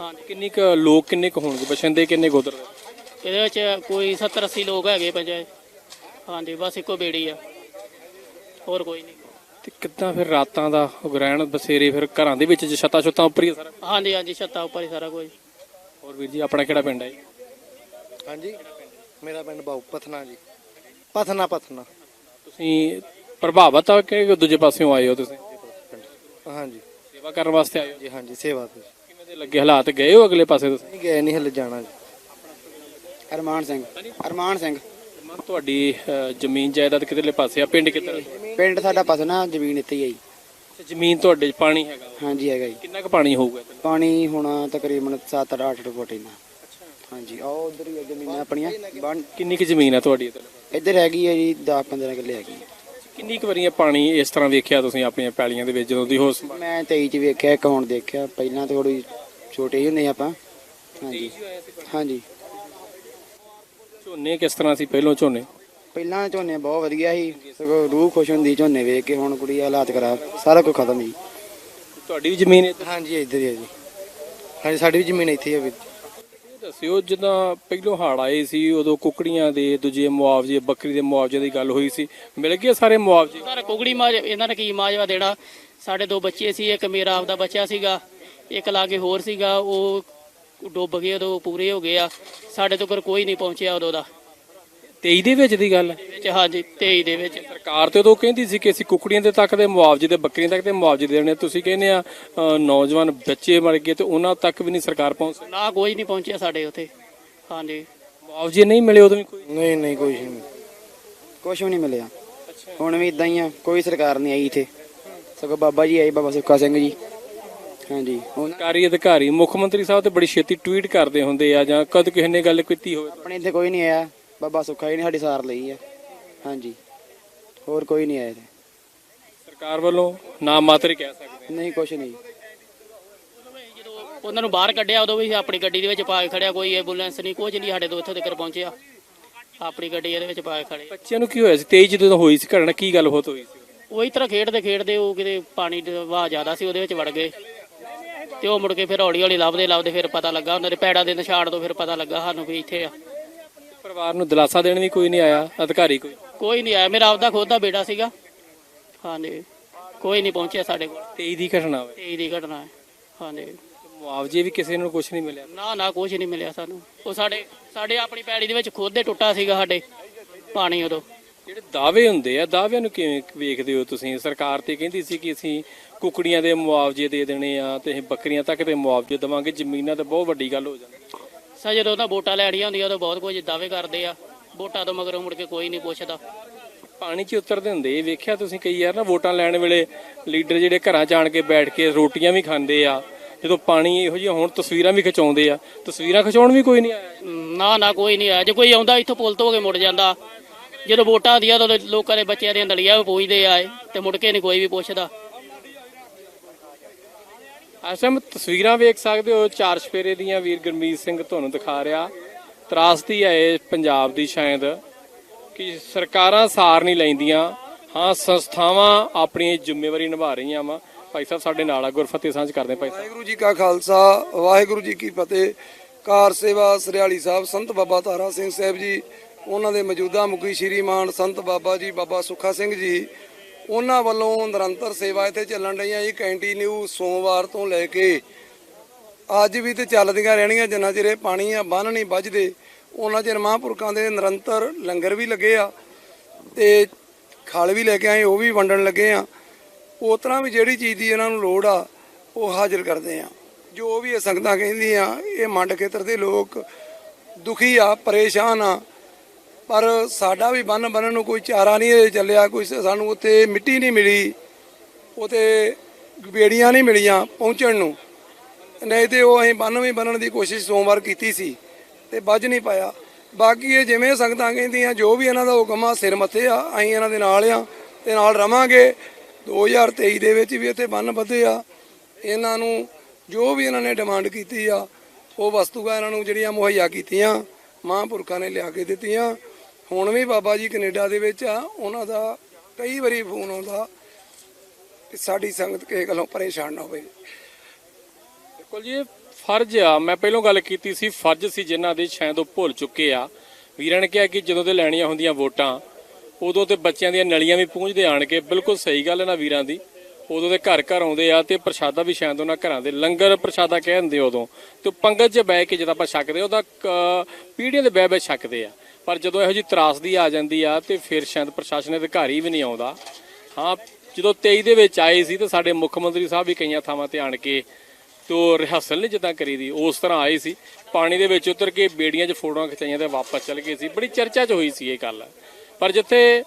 ਹਾਂਜੀ। ਕਿੰਨੀ ਕੁ ਲੋਕ ਕਿੰਨੇ ਕੁ ਹੋਣਗੇ? ਬਸ਼ਿੰਦੇ ਕਿੰਨੇ ਗੁਜ਼ਰ ਇਹਦੇ ਵਿੱਚ ਕੋਈ 70 80 ਲੋਕ ਹੈਗੇ ਪੰਚਾਇਤ। ਹਾਂਜੀ ਬਸ ਇੱਕੋ ਬੇੜੀ ਆ। ਹੋਰ ਕੋਈ ਨਹੀਂ। ਤੇ ਕਿੱਦਾਂ ਫਿਰ ਰਾਤਾਂ ਦਾ ਗ੍ਰਹਿਣ ਬਸੇਰੇ ਫਿਰ ਘਰਾਂ ਦੇ ਵਿੱਚ ਛੱਤਾਂ ਛੁੱਤਾਂ ਉੱਪਰ ਹੀ ਆ ਸਾਰਾ? ਹਾਂਜੀ ਹਾਂਜੀ ਛੱਤਾਂ ਉੱਪਰ ਹੀ ਸਾਰਾ ਕੁਝ। ਹੋਰ ਵੀਰ ਜੀ ਆਪਣਾ ਕਿਹੜਾ ਪਿੰਡ ਹੈ ਜੀ? ਹਾਂਜੀ ਮੇਰਾ ਪਿੰਡ ਬਾਉ ਪਥਨਾ ਜੀ। ਪਥਨਾ ਪਥਨਾ। ਤੁਸੀਂ ਪ੍ਰਭਾਵਿਤ ਆ ਕਿ ਦੂਜੇ ਪਾਸਿਓਂ ਆਏ ਹੋ ਤੁਸੀਂ? ਹਾਂਜੀ। ਸੇਵਾ ਕਰਨ ਵਾਸਤੇ ਆਏ ਹੋ? ਜੀ ਹਾਂਜੀ ਸੇਵਾ ਤੇ। ਕਿਵੇਂ ਦੇ ਲੱਗੇ ਹਾਲਾਤ? ਗਏ ਹੋ ਅਗਲੇ ਪਾਸੇ ਤੁਸੀਂ? ਨਹੀਂ ਗਏ ਨਹੀਂ ਹਲੇ ਜਾਣਾ ਜੀ। ਅਰਮਾਨ ਸਿੰਘ ਅਰਮਾਨ ਸਿੰਘ। ਮਨ ਤੁਹਾਡੀ ਅਹ, ਜ਼ਮੀਨ ਜਾਇਦਾਦ ਕਿਧਰਲੇ ਪਾਸੇ ਆ? ਪਿੰਡ ਕਿੱਧਰ ਪਿੰਡ ਸਾਡਾ ਪਥਨਾ ਜ਼ਮੀਨ ਇੱਥੇ ਹੀ ਜੀ। ਤੇ ਜ਼ਮੀਨ ਤੁਹਾਡੇ 'ਚ ਪਾਣੀ ਹੈਗਾ ਹਾਂਜੀ ਹੈਗਾ ਜੀ। ਕਿੰਨਾ ਕੁ ਪਾਣੀ ਹੋਊਗਾ? ਪਾਣੀ ਹੋਣਾ ਤਕਰੀਬਨ 7-8 ਫੁੱਟ ਇੰਨਾ। ਹਾਂਜੀ ਆ ਉਧਰ ਹੀ ਆ ਜ਼ਮੀਨਾਂ ਆਪਣੀਆਂ। ਬਣ ਕਿੰਨੀ ਕੁ ਜ਼ਮੀਨ ਹੈ ਤੁਹਾਡੀ ਇੱਧਰ? ਇੱਧਰ ਹੈਗੀ ਹੈ ਜੀ 10-15 ਕਿੱਲੇ ਹੈਗੀ ਕਿੰਨੀ ਕੁ ਵਾਰੀਆਂ ਪਾਣੀ ਇਸ ਤਰ੍ਹਾਂ ਵੇਖਿਆ ਤੁਸੀਂ ਆਪਣੀਆਂ ਪੈਲੀਆਂ ਦੇ ਵਿੱਚ ਜਦੋਂ ਦੀ ਹੋਸ ਮੈਂ 23 ਚ ਵੇਖਿਆ ਇੱਕ ਹੁਣ ਦੇਖਿਆ। ਪਹਿਲਾਂ ਥੋੜੀ ਛੋਟੇ ਹੀ ਹੁੰਦੇ ਆਪਾਂ। ਹਾਂਜੀ। ਹਾਂਜੀ। ਝੋਨੇ ਕਿਸ ਤਰ੍ਹਾਂ ਸੀ ਪਹਿਲੋਂ ਝੋਨੇ? ਪਹਿਲਾਂ ਝੋਨੇ ਬਹੁਤ ਵਧੀਆ ਸੀ। ਸਗੋਂ ਰੂਹ ਖੁਸ਼ ਹੁੰਦੀ ਝੋਨੇ ਵੇਖ ਕੇ ਹੁਣ ਕੁੜੀ ਹਾਲਾਤ ਖਰਾਬ ਸਾਰਾ ਕੁਝ ਖਤਮ ਜੀ। ਤੁਹਾਡੀ ਵੀ ਜ਼ਮੀਨ ਇੱਧਰ ਹਾਂਜੀ ਇੱਧਰ ਹੀ ਹੈ ਜੀ। ਹਾਂਜੀ ਸਾਡੀ ਵੀ ਜ਼ਮੀਨ ਇੱਥੇ ਹੀ ਹੈ ਵੀ ਇਹ ਦੱਸਿਓ ਜਦੋਂ ਪਹਿਲੋਂ ਹੜ ਆਏ ਸੀ ਉਦੋਂ ਕੁਕੜੀਆਂ ਦੇ ਦੂਜੇ ਮੁਆਵਜ਼ੇ ਬੱਕਰੀ ਦੇ ਮੁਆਵਜ਼ੇ ਦੀ ਗੱਲ ਹੋਈ ਸੀ। ਮਿਲ ਗਏ ਸਾਰੇ ਮੁਆਵਜ਼ੇ? ਸਰ ਕੁਗੜੀ ਮਾਜ ਇਹਨਾਂ ਨੇ ਕੀ ਮਾਜਵਾ ਦੇਣਾ? ਸਾਡੇ ਦੋ ਬੱਚੇ ਸੀ ਇੱਕ ਮੇਰਾ ਆਪਦਾ ਬੱਚਾ ਸੀਗਾ ਇੱਕ ਲਾਗੇ ਹੋਰ ਸੀਗਾ ਉਹ ਡੁੱਬ ਗਏ ਉਦੋਂ ਪੂਰੇ ਹੋ ਗਏ ਆ। ਸਾਡੇ ਤੋਂ ਕੋਈ ਨਹੀਂ ਪਹੁੰਚਿਆ ਉਦੋਂ ਦਾ। 23 ਦੇ ਵਿੱਚ ਦੀ ਗੱਲ ਹੈ? ਵਿੱਚ ਹਾਂਜੀ 23 ਦੇ ਵਿੱਚ। ਸਰਕਾਰ ਤੇ ਉਦੋਂ ਕਹਿੰਦੀ ਸੀ ਕਿ ਅਸੀਂ ਕੁਕੜੀਆਂ ਦੇ ਤੱਕ ਦੇ ਮੁਆਵਜ਼ੇ ਤੇ ਬੱਕਰੀਆਂ ਤੱਕ ਦੇ ਮੁਆਵਜ਼ੇ ਦੇਣੇ। ਤੁਸੀਂ ਕਹਿੰਦੇ ਆ ਅ, ਨੌਜਵਾਨ ਬੱਚੇ ਮਰ ਗਏ ਤੇ ਉਹਨਾਂ ਤੱਕ ਵੀ ਨਹੀਂ ਸਰਕਾਰ ਪਹੁੰਚ ਸਕੀ। ਨਾ ਕੋਈ ਨਹੀਂ ਪਹੁੰਚਿਆ ਸਾਡੇ ਉੱਥੇ। ਹਾਂਜੀ। ਮੁਆਵਜ਼ੇ ਨਹੀਂ ਮਿਲੇ ਉਦੋਂ ਵੀ ਕੋਈ? ਨਹੀਂ ਨਹੀਂ ਕੁਝ ਨਹੀਂ। ਕੁਝ ਵੀ ਨਹੀਂ ਮਿਲਿਆ। ਹੁਣ ਵੀ ਇਦਾਂ ਹੀ ਆ ਕੋਈ ਸਰਕਾਰ ਨਹੀਂ ਆਈ ਇੱਥੇ। ਸਗੋਂ ਬਾਬਾ ਜੀ ਆਏ ਬਾਬਾ ਸੁੱਖਾ ਸਿੰਘ ਜੀ। ਹਾਂਜੀ। ਉਹਨਾਂ ਸਰਕਾਰੀ ਅਧਿਕਾਰੀ ਮੁੱਖ ਮੰਤਰੀ ਸਾਹਿਬ ਤੇ ਬੜੀ ਛੇਤੀ ਟਵੀਟ ਕਰਦੇ ਹੁੰਦੇ ਆ ਜਾਂ ਕਦ ਕਿਸੇ ਨੇ ਗੱਲ ਕੀਤੀ ਹੋਵੇ? ਆਪਣੇ ਇੱਥੇ ਕੋਈ ਨਹੀਂ ਆਇਆ। ਬਾਬਾ ਸੁੱਖਾ ਜੀ ਨੇ ਸਾਡੀ ਸਾਰ ਲਈ ਆ। ਹਾਂਜੀ। ਹੋਰ ਕੋਈ ਨਹੀਂ ਆਇਆ ਇੱਥੇ। ਸਰਕਾਰ ਵੱਲੋਂ ਨਾ ਮਾਤਰ ਹੀ ਕਹਿ ਸਕਦੇ ਨਹੀਂ ਕੁਝ ਨਹੀਂ। ਜਦੋਂ ਉਹਨਾਂ ਨੂੰ ਬਾਹਰ ਕੱਢਿਆ ਉਦੋਂ ਵੀ ਆਪਣੀ ਗੱਡੀ ਦੇ ਵਿੱਚ ਪਾ ਕੇ ਖੜਿਆ ਕੋਈ ਐਂਬੂਲੈਂਸ ਨਹੀਂ ਕੁਝ ਨਹੀਂ ਸਾਡੇ ਤੋਂ ਇੱਥੋਂ ਤੱਕ ਪਹੁੰਚਿਆ। ਆਪਣੀ ਗੱਡੀ ਇਹਦੇ ਵਿੱਚ ਪਾ ਕੇ ਖੜੇ। ਬੱਚਿਆਂ ਨੂੰ ਕੀ ਹੋਇਆ ਸੀ? 23 ਜਦੋਂ ਹੋਈ ਸੀ ਘਟਨਾ ਕੀ ਗੱਲ ਬਹੁਤ ਹੋਈ ਸੀ? ਉਹ ਤਰ੍ਹਾਂ ਖੇਡਦੇ ਖੇਡਦੇ ਉਹ ਕਿਤੇ ਪਾਣੀ ਦਾ ਵਹਾਅ ਜ਼ਿਆਦਾ ਸੀ ਉਹਦੇ ਵਿੱਚ ਵੜ ਗਏ। ਤੇ ਉਹ ਮੁੜ ਕੇ ਫਿਰ ਹੌਲੀ ਹੌਲੀ ਲੱਭਦੇ ਲੱਭਦੇ ਫਿਰ ਪਤਾ ਲੱਗਾ ਉਹਨਾਂ ਦੇ ਪੈੜਾਂ ਦੇ ਨਿਸ਼ਾਨ ਤੋਂ ਫਿਰ ਪਤਾ ਲੱਗਾ ਸਾਨੂੰ ਵੀ ਇੱਥੇ ਆ। ਪਰਿਵਾਰ ਨੂੰ ਦਿਲਾਸਾ ਦੇਣ ਵੀ ਕੋਈ ਨਹੀਂ ਆਇਆ ਅਧਿਕਾਰੀ ਕੋਈ? ਕੋਈ ਨਹੀਂ ਆਇਆ ਮੇਰਾ ਆਪਦਾ ਖੁਦ ਦਾ ਬੇਟਾ ਸੀਗਾ। ਹਾਂਜੀ ਕੋਈ ਨਹੀਂ ਪਹੁੰਚਿਆ ਸਾਡੇ ਕੋਲ। 23 ਦੀ ਘਟਨਾ ਤੇ ਦੀ ਘਟਨਾ ਹੈ ਹਾਂਜੀ। ਮੁਆਵਜ਼ੇ ਵੀ ਕਿਸੇ ਨੂੰ ਕੁਝ ਨਹੀਂ ਮਿਲਿਆ। ਨਾ ਨਾ ਕੁਝ ਨਹੀਂ ਮਿਲਿਆ ਸਾਨੂੰ। ਉਹ ਸਾਡੇ ਸਾਡੇ ਆਪਣੀ ਪੈੜੀ ਦੇ ਵਿੱਚ ਖੁਦ ਦੇ ਟੁੱਟਾ ਸੀਗਾ ਸਾਡੇ ਪਾਣੀ ਉਦੋਂ। ਜਿਹੜੇ ਦਾਅਵੇ ਹੁੰਦੇ ਆ ਦਾਅਵਿਆਂ ਨੂੰ ਕਿਵੇਂ ਵੇਖਦੇ ਹੋ ਤੁਸੀਂ? ਸਰਕਾਰ ਤੇ ਕਹਿੰਦੀ ਸੀ ਕਿ ਅਸੀਂ ਕੁਕੜੀਆਂ ਦੇ ਮੁਆਵਜ਼ੇ ਦੇ ਦੇਣੇ ਆ ਤੇ ਅਸੀਂ ਬੱਕਰੀਆਂ ਤੱਕ ਦੇ ਮੁਆਵਜ਼ੇ ਦੇਵਾਂਗੇ ਜ਼ਮੀਨਾਂ ਤੇ ਬਹੁਤ ਵੱਡੀ ਗੱਲ ਹੋ ਜਾਂਦੀ ਸਾ ਜਦੋਂ ਤਾਂ ਵੋਟਾਂ ਲੈਣੀਆਂ ਹੁੰਦੀਆਂ ਉਦੋਂ ਬਹੁਤ ਕੁਝ ਦਾਅਵੇ ਕਰਦੇ ਆ। ਵੋਟਾਂ ਤੋਂ ਮਗਰੋਂ ਮੁੜ ਕੇ ਕੋਈ ਨਹੀਂ ਪੁੱਛਦਾ। ਪਾਣੀ 'ਚ ਉਤਰਦੇ ਹੁੰਦੇ ਇਹ ਵੇਖਿਆ ਤੁਸੀਂ ਕਈ ਯਾਰ ਨਾ ਵੋਟਾਂ ਲੈਣ ਵੇਲੇ ਲੀਡਰ ਜਿਹੜੇ ਘਰਾਂ 'ਚ ਆਣ ਕੇ ਬੈਠ ਕੇ ਰੋਟੀਆਂ ਵੀ ਖਾਂਦੇ ਆ ਜਦੋਂ ਪਾਣੀ ਇਹੋ ਜਿਹੀਆਂ ਹੁਣ ਤਸਵੀਰਾਂ ਵੀ ਖਿਚਾਉਂਦੇ ਆ। ਤਸਵੀਰਾਂ ਖਿਚਾਉਣ ਵੀ ਕੋਈ ਨਹੀਂ ਆਇਆ। ਨਾ ਨਾ ਕੋਈ ਨਹੀਂ ਆਇਆ। ਜੇ ਕੋਈ ਆਉਂਦਾ ਇੱਥੋਂ ਪੁਲ ਤੋਂ ਹੋ ਕੇ ਮੁੜ ਜਾਂਦਾ। ਜਦੋਂ ਵੋਟਾਂ ਆਉਂਦੀਆਂ ਤਾਂ ਉਦੋਂ ਲੋਕਾਂ ਦੇ ਬੱਚਿਆਂ ਦੀਆਂ ਦਲੀਆਂ ਵੀ ਪੂਜਦੇ ਆਏ ਤੇ ਮੁੜ ਕੇ ਨਹੀਂ ਕੋਈ ਵੀ ਪੁੱਛਦਾ। ਅਸਮ ਤਸਵੀਰਾਂ ਵੇਖ ਸਕਦੇ ਹੋ ਚਾਰ ਸਪੇਰੇ ਦੀਆਂ ਵੀਰ ਗੁਰਮੀਤ ਸਿੰਘ ਤੁਹਾਨੂੰ ਦਿਖਾ ਰਿਹਾ। ਤਰਾਸਦੀ ਹੈ ਇਹ ਪੰਜਾਬ ਦੀ ਸ਼ਾਇਦ ਕਿ ਸਰਕਾਰਾਂ ਸਾਰ ਨਹੀਂ ਲੈਂਦੀਆਂ। ਹਾਂ ਸੰਸਥਾਵਾਂ ਆਪਣੀ ਜ਼ਿੰਮੇਵਾਰੀ ਨਿਭਾ ਰਹੀਆਂ ਵਾ। ਭਾਈ ਸਾਹਿਬ ਸਾਡੇ ਨਾਲ ਆ ਗੁਰਫਤਿਹ ਸਾਂਝ ਕਰਦੇ ਭਾਈ ਸਾਹਿਬ। ਵਾਹਿਗੁਰੂ ਜੀ ਕਾ ਖਾਲਸਾ ਵਾਹਿਗੁਰੂ ਜੀ ਕੀ ਫਤਿਹ। ਕਾਰ ਸੇਵਾ ਸਰਿਆਲੀ ਸਾਹਿਬ ਸੰਤ ਬਾਬਾ ਤਾਰਾ ਸਿੰਘ ਸਾਹਿਬ ਜੀ ਉਹਨਾਂ ਦੇ ਮੌਜੂਦਾ ਮੁਖੀ ਸ਼੍ਰੀ ਮਾਨ ਸੰਤ ਬਾਬਾ ਜੀ, ਬਾਬਾ ਸੁੱਖਾ ਸਿੰਘ ਜੀ, ਉਹਨਾਂ ਵੱਲੋਂ ਨਿਰੰਤਰ ਸੇਵਾ ਇੱਥੇ ਚੱਲਣ ਰਹੀਆਂ ਇਹ ਕੰਟੀਨਿਊ ਸੋਮਵਾਰ ਤੋਂ ਲੈ ਕੇ ਅੱਜ ਵੀ ਤੇ ਚੱਲਦੀਆਂ ਰਹਿਣੀਆਂ, ਜਿੰਨਾ ਚਿਰ ਇਹ ਪਾਣੀ ਆ ਬੰਨ ਨਹੀਂ ਵੱਜਦੇ, ਉਹਨਾਂ ਚਿਰ ਮਹਾਂਪੁਰਖਾਂ ਦੇ ਨਿਰੰਤਰ ਲੰਗਰ ਵੀ ਲੱਗੇ ਆ ਤੇ ਖਲ ਵੀ ਲੈ ਕੇ ਆਏ, ਉਹ ਵੀ ਵੰਡਣ ਲੱਗੇ ਆ। ਉਸ ਤਰ੍ਹਾਂ ਵੀ ਜਿਹੜੀ ਚੀਜ਼ ਦੀ ਇਹਨਾਂ ਨੂੰ ਲੋੜ ਆ, ਉਹ ਹਾਜ਼ਰ ਕਰਦੇ ਆ। ਜੋ ਵੀ ਇਹ ਸੰਗਤਾਂ ਕਹਿੰਦੀਆਂ, ਇਹ ਮੰਡ ਖੇਤਰ ਦੇ ਲੋਕ ਦੁਖੀ ਆ, ਪਰੇਸ਼ਾਨ ਆ ਪਰ ਸਾਡਾ ਵੀ ਬੰਨ ਬੰਨਣ ਨੂੰ ਕੋਈ ਚਾਰਾ ਨਹੀਂ ਚੱਲਿਆ, ਕੋਈ ਸਾਨੂੰ ਉੱਥੇ ਮਿੱਟੀ ਨਹੀਂ ਮਿਲੀ ਉਤੇ ਬੇੜੀਆਂ ਨਹੀਂ ਮਿਲੀਆਂ ਪਹੁੰਚਣ ਨੂੰ। ਨਹੀਂ ਤੇ ਉਹ ਅਸੀਂ ਬੰਨ ਵੀ ਬੰਨਣ ਦੀ ਕੋਸ਼ਿਸ਼ ਸੋਮਵਾਰ ਕੀਤੀ ਸੀ ਤੇ ਵੱਜ ਨਹੀਂ ਪਾਇਆ। ਬਾਕੀ ਇਹ ਜਿਵੇਂ ਸੰਗਤਾਂ ਕਹਿੰਦੀਆਂ, ਜੋ ਵੀ ਇਹਨਾਂ ਦਾ ਹੁਕਮ ਆ, ਸਿਰ ਮੱਥੇ ਆ, ਅਸੀਂ ਇਹਨਾਂ ਦੇ ਨਾਲ ਆ ਤੇ ਨਾਲ ਰਵਾਂਗੇ। 2023 ਦੇ ਵਿੱਚ ਵੀ ਇੱਥੇ ਬੰਨ ਬੱਧੇ ਆ। ਇਹਨਾਂ ਨੂੰ ਜੋ ਵੀ ਇਹਨਾਂ ਨੇ ਡਿਮਾਂਡ ਕੀਤੀ ਆ, ਉਹ ਵਸਤੂਆਂ ਇਹਨਾਂ ਨੂੰ ਜਿਹੜੀਆਂ ਮੁਹੱਈਆ ਕੀਤੀਆਂ, ਮਹਾਂਪੁਰਖਾਂ ਨੇ ਲਿਆ ਕੇ ਦਿੱਤੀਆਂ। ਹੁਣ ਵੀ ਬਾਬਾ ਜੀ ਕੈਨੇਡਾ ਦੇ ਵਿੱਚ ਆ, ਉਹਨਾਂ ਦਾ ਕਈ ਵਾਰੀ ਫੋਨ ਆਉਂਦਾ ਸਾਡੀ ਸੰਗਤ ਕਿਸੇ ਗੱਲੋਂ ਪਰੇਸ਼ਾਨ ਨਾ ਹੋਵੇ। ਬਿਲਕੁਲ ਜੀ, ਫਰਜ਼ ਆ, ਮੈਂ ਪਹਿਲਾਂ ਗੱਲ ਕੀਤੀ ਸੀ, ਫਰਜ਼ ਸੀ ਜਿਨ੍ਹਾਂ ਦੇ ਸ਼ਾਇਦ ਉਹ ਭੁੱਲ ਚੁੱਕੇ ਆ। ਵੀਰਾਂ ਨੇ ਕਿਹਾ ਕਿ ਜਦੋਂ ਤੇ ਲੈਣੀਆਂ ਹੁੰਦੀਆਂ ਵੋਟਾਂ, ਉਦੋਂ ਤੇ ਬੱਚਿਆਂ ਦੀਆਂ ਨਲੀਆਂ ਵੀ ਪੂੰਝਦੇ ਆਣ ਕੇ ਬਿਲਕੁਲ ਸਹੀ ਗੱਲ ਹੈ ਨਾ ਵੀਰਾਂ ਦੀ। ਉਦੋਂ ਦੇ ਘਰ ਘਰ ਆਉਂਦੇ ਆ ਤੇ ਪ੍ਰਸ਼ਾਦਾ ਵੀ ਸ਼ਾਇਦ ਉਹਨਾਂ ਘਰਾਂ ਦੇ ਲੰਗਰ ਪ੍ਰਸ਼ਾਦਾ ਕਹਿ ਦਿੰਦੇ ਉਦੋਂ। ਤੇ ਉਹ ਪੰਗਤ 'ਚ ਬਹਿ ਕੇ ਜਦੋਂ ਆਪਾਂ ਛਕਦੇ ਉਹਦਾ ਕ- ਪੀੜ੍ਹੀਆਂ ਦੇ ਬਹਿ ਬਹਿ ਛਕਦੇ ਆ। ਪਰ ਜਦੋਂ ਇਹੋ ਜੀ ਤਰਾਸਦੀ ਆ ਜਾਂਦੀ ਆ ਤੇ ਫਿਰ ਸ਼ਾਇਦ ਪ੍ਰਸ਼ਾਸਨ ਅਧਿਕਾਰੀ ਵੀ ਨਹੀਂ ਆਉਂਦਾ। ਹਾਂ, ਜਦੋਂ 23 ਦੇ ਵਿੱਚ ਆਏ ਸੀ ਤਾਂ ਸਾਡੇ ਮੁੱਖ ਮੰਤਰੀ ਸਾਹਿਬ ਵੀ ਕਈਆਂ ਥਾਵਾਂ ਤੇ ਆਣ ਕੇ ਤੋ ਰਿਹਰਸਲ ਨਹੀਂ ਜਿੱਦਾਂ ਕਰੀ ਦੀ, ਉਸ ਤਰ੍ਹਾਂ ਆਏ ਸੀ। ਪਾਣੀ ਦੇ ਵਿੱਚ ਉਤਰ ਕੇ ਬੇੜੀਆਂ 'ਚ ਫੋਟੋਆਂ ਖਿਚਾਈਆਂ ਤੇ ਵਾਪਸ ਚਲੇ ਗਏ ਸੀ। ਬੜੀ ਚਰਚਾ 'ਚ ਹੋਈ ਸੀ ਇਹ ਗੱਲ। ਪਰ ਜਿੱਥੇ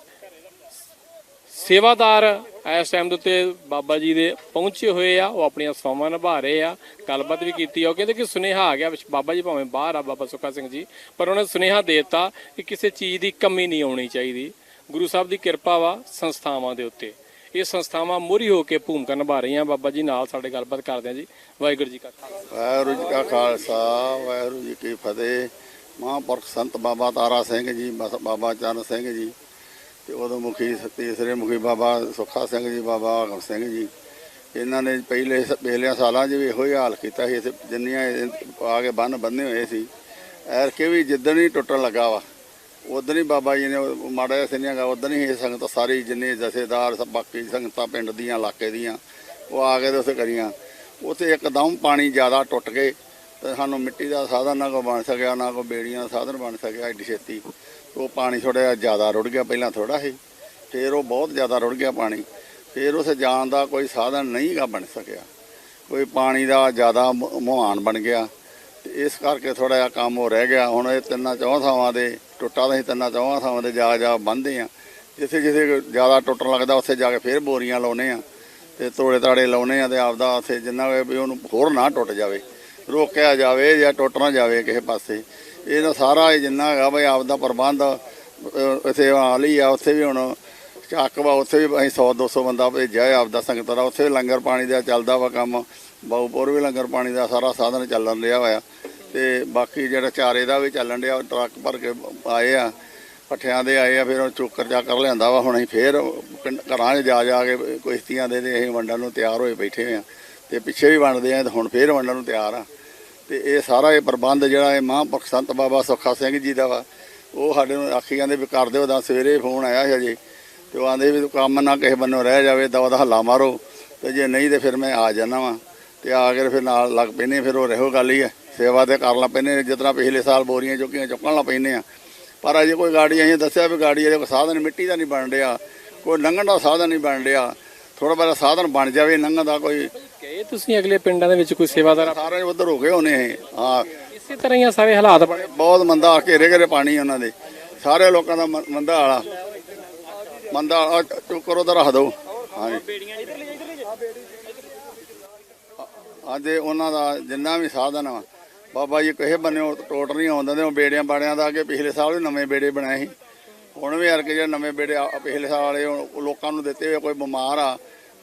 ਸੇਵਾਦਾਰ ਇਸ ਟਾਈਮ ਦੇ ਉੱਤੇ ਬਾਬਾ ਜੀ ਦੇ ਪਹੁੰਚੇ ਹੋਏ ਆ, ਉਹ ਆਪਣੀਆਂ ਸੇਵਾਵਾਂ ਨਿਭਾ ਰਹੇ ਆ। ਗੱਲਬਾਤ ਵੀ ਕੀਤੀ ਆ। ਉਹ ਕਹਿੰਦੇ ਕਿ ਸੁਨੇਹਾ ਆ ਗਿਆ ਬਾਬਾ ਜੀ ਭਾਵੇਂ ਬਾਹਰ ਆ, ਬਾਬਾ ਸੁੱਖਾ ਸਿੰਘ ਜੀ, ਪਰ ਉਹਨੇ ਸੁਨੇਹਾ ਦਿੱਤਾ ਕਿ ਕਿਸੇ ਚੀਜ਼ ਦੀ ਕਮੀ ਨਹੀਂ ਆਉਣੀ ਚਾਹੀਦੀ। ਗੁਰੂ ਸਾਹਿਬ ਦੀ ਕਿਰਪਾ ਵਾ ਸੰਸਥਾਵਾਂ ਦੇ ਉੱਤੇ। ਇਹ ਸੰਸਥਾਵਾਂ ਮੂਰੀ ਹੋ ਕੇ ਭੂਮਿਕਾ ਨਿਭਾ ਰਹੀਆਂ। ਬਾਬਾ ਜੀ ਨਾਲ ਸਾਡੇ ਗੱਲਬਾਤ ਕਰਦੇ ਆ ਜੀ। ਵਾਹਿਗੁਰੂ ਜੀ ਕਾ ਖਾਲਸਾ। ਵਾਹਿਗੁਰੂ ਜੀ ਕਾ ਖਾਲਸਾ, ਵਾਹਿਗੁਰੂ ਜੀ ਕੀ ਫਤਿਹ। ਮਹਾਂਪੁਰਖ ਸੰਤ ਬਾਬਾ ਤਾਰਾ ਸਿੰਘ ਜੀ ਬਾਬਾ ਚਰਨ ਸਿੰਘ ਜੀ। ਤੇ ਉਦੋਂ ਮੁਖੀ ਤੀਸਰੇ ਮੁਖੀ ਬਾਬਾ ਸੁੱਖਾ ਸਿੰਘ ਜੀ, ਬਾਬਾ ਆਗਮ ਸਿੰਘ ਜੀ। ਇਹਨਾਂ ਨੇ ਪਹਿਲੇ ਸ- ਪਹਿਲਿਆਂ ਸਾਲਾਂ 'ਚ ਵੀ ਇਹੋ ਹੀ ਹਾਲ ਕੀਤਾ ਸੀ, ਇੱਥੇ ਜਿੰਨੀਆਂ ਆ ਕੇ ਬੰਨ ਬੰਨੇ ਹੋਏ ਸੀ। ਐਰ ਕੇ ਵੀ ਜਿੱਦਣ ਹੀ ਟੁੱਟਣ ਲੱਗਾ ਵਾ ਉਦੋਂ ਹੀ ਬਾਬਾ ਜੀ ਨੇ ਮਾੜਾ ਜਿਹਾ ਸਿੰਨਿਆ ਗਾ ਉਦੋਂ ਹੀ ਇਹ ਸੰਗਤ ਸਾਰੀ ਜਿੰਨੇ ਜਥੇਦਾਰ ਸਭ ਬਾਕੀ ਸੰਗਤਾਂ ਪਿੰਡ ਦੀਆਂ, ਇਲਾਕੇ ਦੀਆਂ, ਉਹ ਆ ਕੇ ਤੇ ਉੱਥੇ ਕਰੀਆਂ। ਉੱਥੇ ਇੱਕਦਮ ਪਾਣੀ ਜ਼ਿਆਦਾ ਟੁੱਟ ਕੇ ਤੇ ਸਾਨੂੰ ਮਿੱਟੀ ਦਾ ਸਾਧਨ ਨਾ ਕੋ ਬਣ ਸਕਿਆ, ਨਾ ਕੋ ਬੇੜੀਆਂ ਦਾ ਸਾਧਨ ਬਣ ਸਕਿਆ ਏਡੀ ਛੇਤੀ। ਉਹ ਪਾਣੀ ਥੋੜਾ ਜਿਹਾ ਜ਼ਿਆਦਾ ਰੁੜ ਗਿਆ ਪਹਿਲਾਂ ਥੋੜਾ ਸੀ, ਫਿਰ ਉਹ ਬਹੁਤ ਜ਼ਿਆਦਾ ਰੁੜ ਗਿਆ ਪਾਣੀ, ਫਿਰ ਉਸ ਜਾਣ ਦਾ ਕੋਈ ਸਾਧਨ ਨਹੀਂ ਗਾ ਬਣ ਸਕਿਆ। ਕੋਈ ਪਾਣੀ ਦਾ ਜ਼ਿਆਦਾ ਮੁਹਾਨ ਬਣ ਗਿਆ, ਤੇ ਇਸ ਕਰਕੇ ਥੋੜਾ ਜਿਹਾ ਕੰਮ ਹੋ ਰਹਿ ਗਿਆ। ਹੁਣ ਇਹ ਤਿੰਨਾਂ ਚੌਹਾਂ ਥਾਵਾਂ ਦੇ ਟੁੱਟਾ ਤਾਂ ਹੀ ਤਿੰਨਾਂ ਚੌਹਾਂ ਥਾਵਾਂ ਦੇ ਜਾ ਜਾ ਬੰਨ੍ਹਦੇ ਆ ਜਿੱਥੇ ਜਿੱਥੇ ਜ਼ਿਆਦਾ ਟੁੱਟਣ ਲੱਗਦਾ, ਉੱਥੇ ਜਾ ਕੇ ਫੇਰ ਬੋਰੀਆਂ ਲਾਉਨੇ ਆ ਤੇ ਤੋੜੇ ਤਾੜੇ ਲਾਉਨੇ ਆ ਤੇ ਆਪਦਾ ਉੱਥੇ ਜਿੰਨਾ ਵੀ ਉਹਨੂੰ ਹੋਰ ਨਾ ਟੁੱਟ ਜਾਵੇ, ਰੋਕਿਆ ਜਾਵੇ ਜਾਂ ਟੁੱਟ ਨਾ ਜਾਵੇ ਕਿਸੇ ਪਾਸੇ। ਇਹਦਾ ਸਾਰਾ ਇਹ ਜਿੰਨਾ ਹੈਗਾ ਬਈ ਆਪਦਾ ਪ੍ਰਬੰਧ ਇੱਥੇ ਇੱਥੇ ਹਾਲੀ ਆ, ਉੱਥੇ ਵੀ ਹੁਣ ਚੱਕ ਵਾ, ਉੱਥੇ ਵੀ ਅਸੀਂ 100 200 ਬੰਦਾ ਭੇਜਿਆ ਹੈ ਆਪਦਾ ਸੰਗਤ ਦਾ, ਉੱਥੇ ਵੀ ਲੰਗਰ ਪਾਣੀ ਦਾ ਚੱਲਦਾ ਵਾ ਕੰਮ ਬਾਉਪੁਰ ਵੀ ਲੰਗਰ ਪਾਣੀ ਦਾ ਸਾਰਾ ਸਾਧਨ ਚੱਲਣ ਰਿਹਾ ਹੋਇਆ। ਤੇ ਬਾਕੀ ਜਿਹੜਾ ਚਾਰੇ ਦਾ ਵੀ ਚੱਲਣ ਰਿਹਾ ਟਰੱਕ ਭਰ ਕੇ ਆਏ ਆ, ਪੱਠਿਆਂ ਦੇ ਆਏ ਆ, ਫਿਰ ਉਹ ਚੋਕਰ ਚਾਕਰ ਲਿਆਂਦਾ ਵਾ, ਹੁਣ ਅਸੀਂ ਫੇਰ ਪਿੰਡ ਘਰਾਂ 'ਚ ਜਾ ਜਾ ਕੇ ਕਿਸ਼ਤੀਆਂ ਦੇ ਦੇ ਅਸੀਂ ਵੰਡਣ ਨੂੰ ਤਿਆਰ ਹੋਏ ਬੈਠੇ ਆ। ਤੇ ਪਿੱਛੇ ਵੀ ਵੰਡਦੇ ਆ, ਤੇ ਹੁਣ ਫੇਰ ਵੰਡਣ ਨੂੰ ਤਿਆਰ ਆ। ਤੇ ਇਹ ਸਾਰਾ ਇਹ ਪ੍ਰਬੰਧ ਜਿਹੜਾ ਇਹ ਮਹਾਂਪੁਰਖ ਸੰਤ ਬਾਬਾ ਸੁੱਖਾ ਸਿੰਘ ਜੀ ਦਾ ਵਾ, ਉਹ ਸਾਡੇ ਨੂੰ ਆਖੀ ਜਾਂਦੇ ਵੀ ਕਰ ਦਿਓ ਤਾਂ ਸਵੇਰੇ ਫੋਨ ਆਇਆ ਸੀ ਅਜੇ ਤੇ ਉਹ ਆਂਦੇ ਵੀ ਤੂੰ ਕੰਮ ਨਾ ਕਿਸੇ ਬੰਨੋਂ ਰਹਿ ਜਾਵੇ, ਦਵਾ ਦਾ ਹੱਲਾ ਮਾਰੋ। ਤੇ ਜੇ ਨਹੀਂ ਤੇ ਫਿਰ ਮੈਂ ਆ ਜਾਣਾ ਵਾ। ਤੇ ਆ ਕੇ ਫਿਰ ਨਾਲ ਲੱਗ ਪੈਨੇ ਫਿਰ ਉਹ ਰਹੋ ਗੱਲ ਹੀ ਹੈ ਸੇਵਾ ਤੇ ਕਰ ਲਾ ਪੈਨੇ ਜਿਤਨਾ ਪਿਛਲੇ ਸਾਲ ਬੋਰੀਆਂ ਚੁੱਕੀਆਂ, ਚੁੱਕਣ ਲਾ ਪੈਨੇ ਆ। ਪਰ ਅਜੇ ਕੋਈ ਗਾੜੀ ਅਸੀਂ ਦੱਸਿਆ ਵੀ ਗਾੜੀ ਅਜੇ ਕੋਈ ਸਾਧਨ ਮਿੱਟੀ ਦਾ ਨਹੀਂ ਬਣ ਰਿਹਾ ਕੋਈ ਲੰਘਣ ਦਾ ਸਾਧਨ ਨਹੀਂ ਬਣ ਰਿਹਾ ਥੋੜਾ ਬਹੁਤਾ ਸਾਧਨ ਬਣ ਜਾਵੇ ਲੰਘਣ ਦਾ ਕੋਈ ਗਏ ਤੁਸੀਂ ਅਗਲੇ ਪਿੰਡਾਂ ਦੇ ਵਿੱਚ ਕੋਈ ਸੇਵਾਦਾਰ? ਸਾਰੇ ਉਧਰ ਹੋ ਗਏ ਹੋਣੇ ਹਾਂ ਇਸੇ ਤਰ੍ਹਾਂ ਹੀ ਆ ਸਾਰੇ ਹਾਲਾਤ? ਬਣੇ ਬਹੁਤ ਮੰਦਾ ਘੇਰੇ ਘੇਰੇ ਪਾਣੀ ਉਹਨਾਂ ਦੇ। ਸਾਰੇ ਲੋਕਾਂ ਦਾ ਮੰਦਾ ਹਾਲਾ ਮੰਦਾ ਆ ਚੁੱਕਰ ਉਧਰ ਰੱਖ ਦਿਓ ਹਾਂਜੀ। ਅੱਜ ਉਹਨਾਂ ਦਾ ਜਿੰਨਾ ਵੀ ਸਾਧਨ ਵਾ ਬਾਬਾ ਜੀ ਕਿਸੇ ਬੰਨੇ ਟੋਟ ਨਹੀਂ ਆਉਂਦੇ ਨੇ ਉਹ ਬੇੜਿਆਂ ਬਾੜਿਆਂ ਦਾ ਅੱਗੇ ਪਿਛਲੇ ਸਾਲ ਵੀ ਨਵੇਂ ਬੇੜੇ ਬਣਾਏ ਸੀ। ਹੁਣ ਵੀ ਅਰਕੇ ਜਿਹੜੇ ਨਵੇਂ ਬੇੜੇ ਆ- ਪਿਛਲੇ ਸਾਲ ਵਾਲੇ ਉਹ ਲੋਕਾਂ ਨੂੰ ਦਿੱਤੇ ਹੋਏ ਕੋਈ ਬਿਮਾਰ ਆ,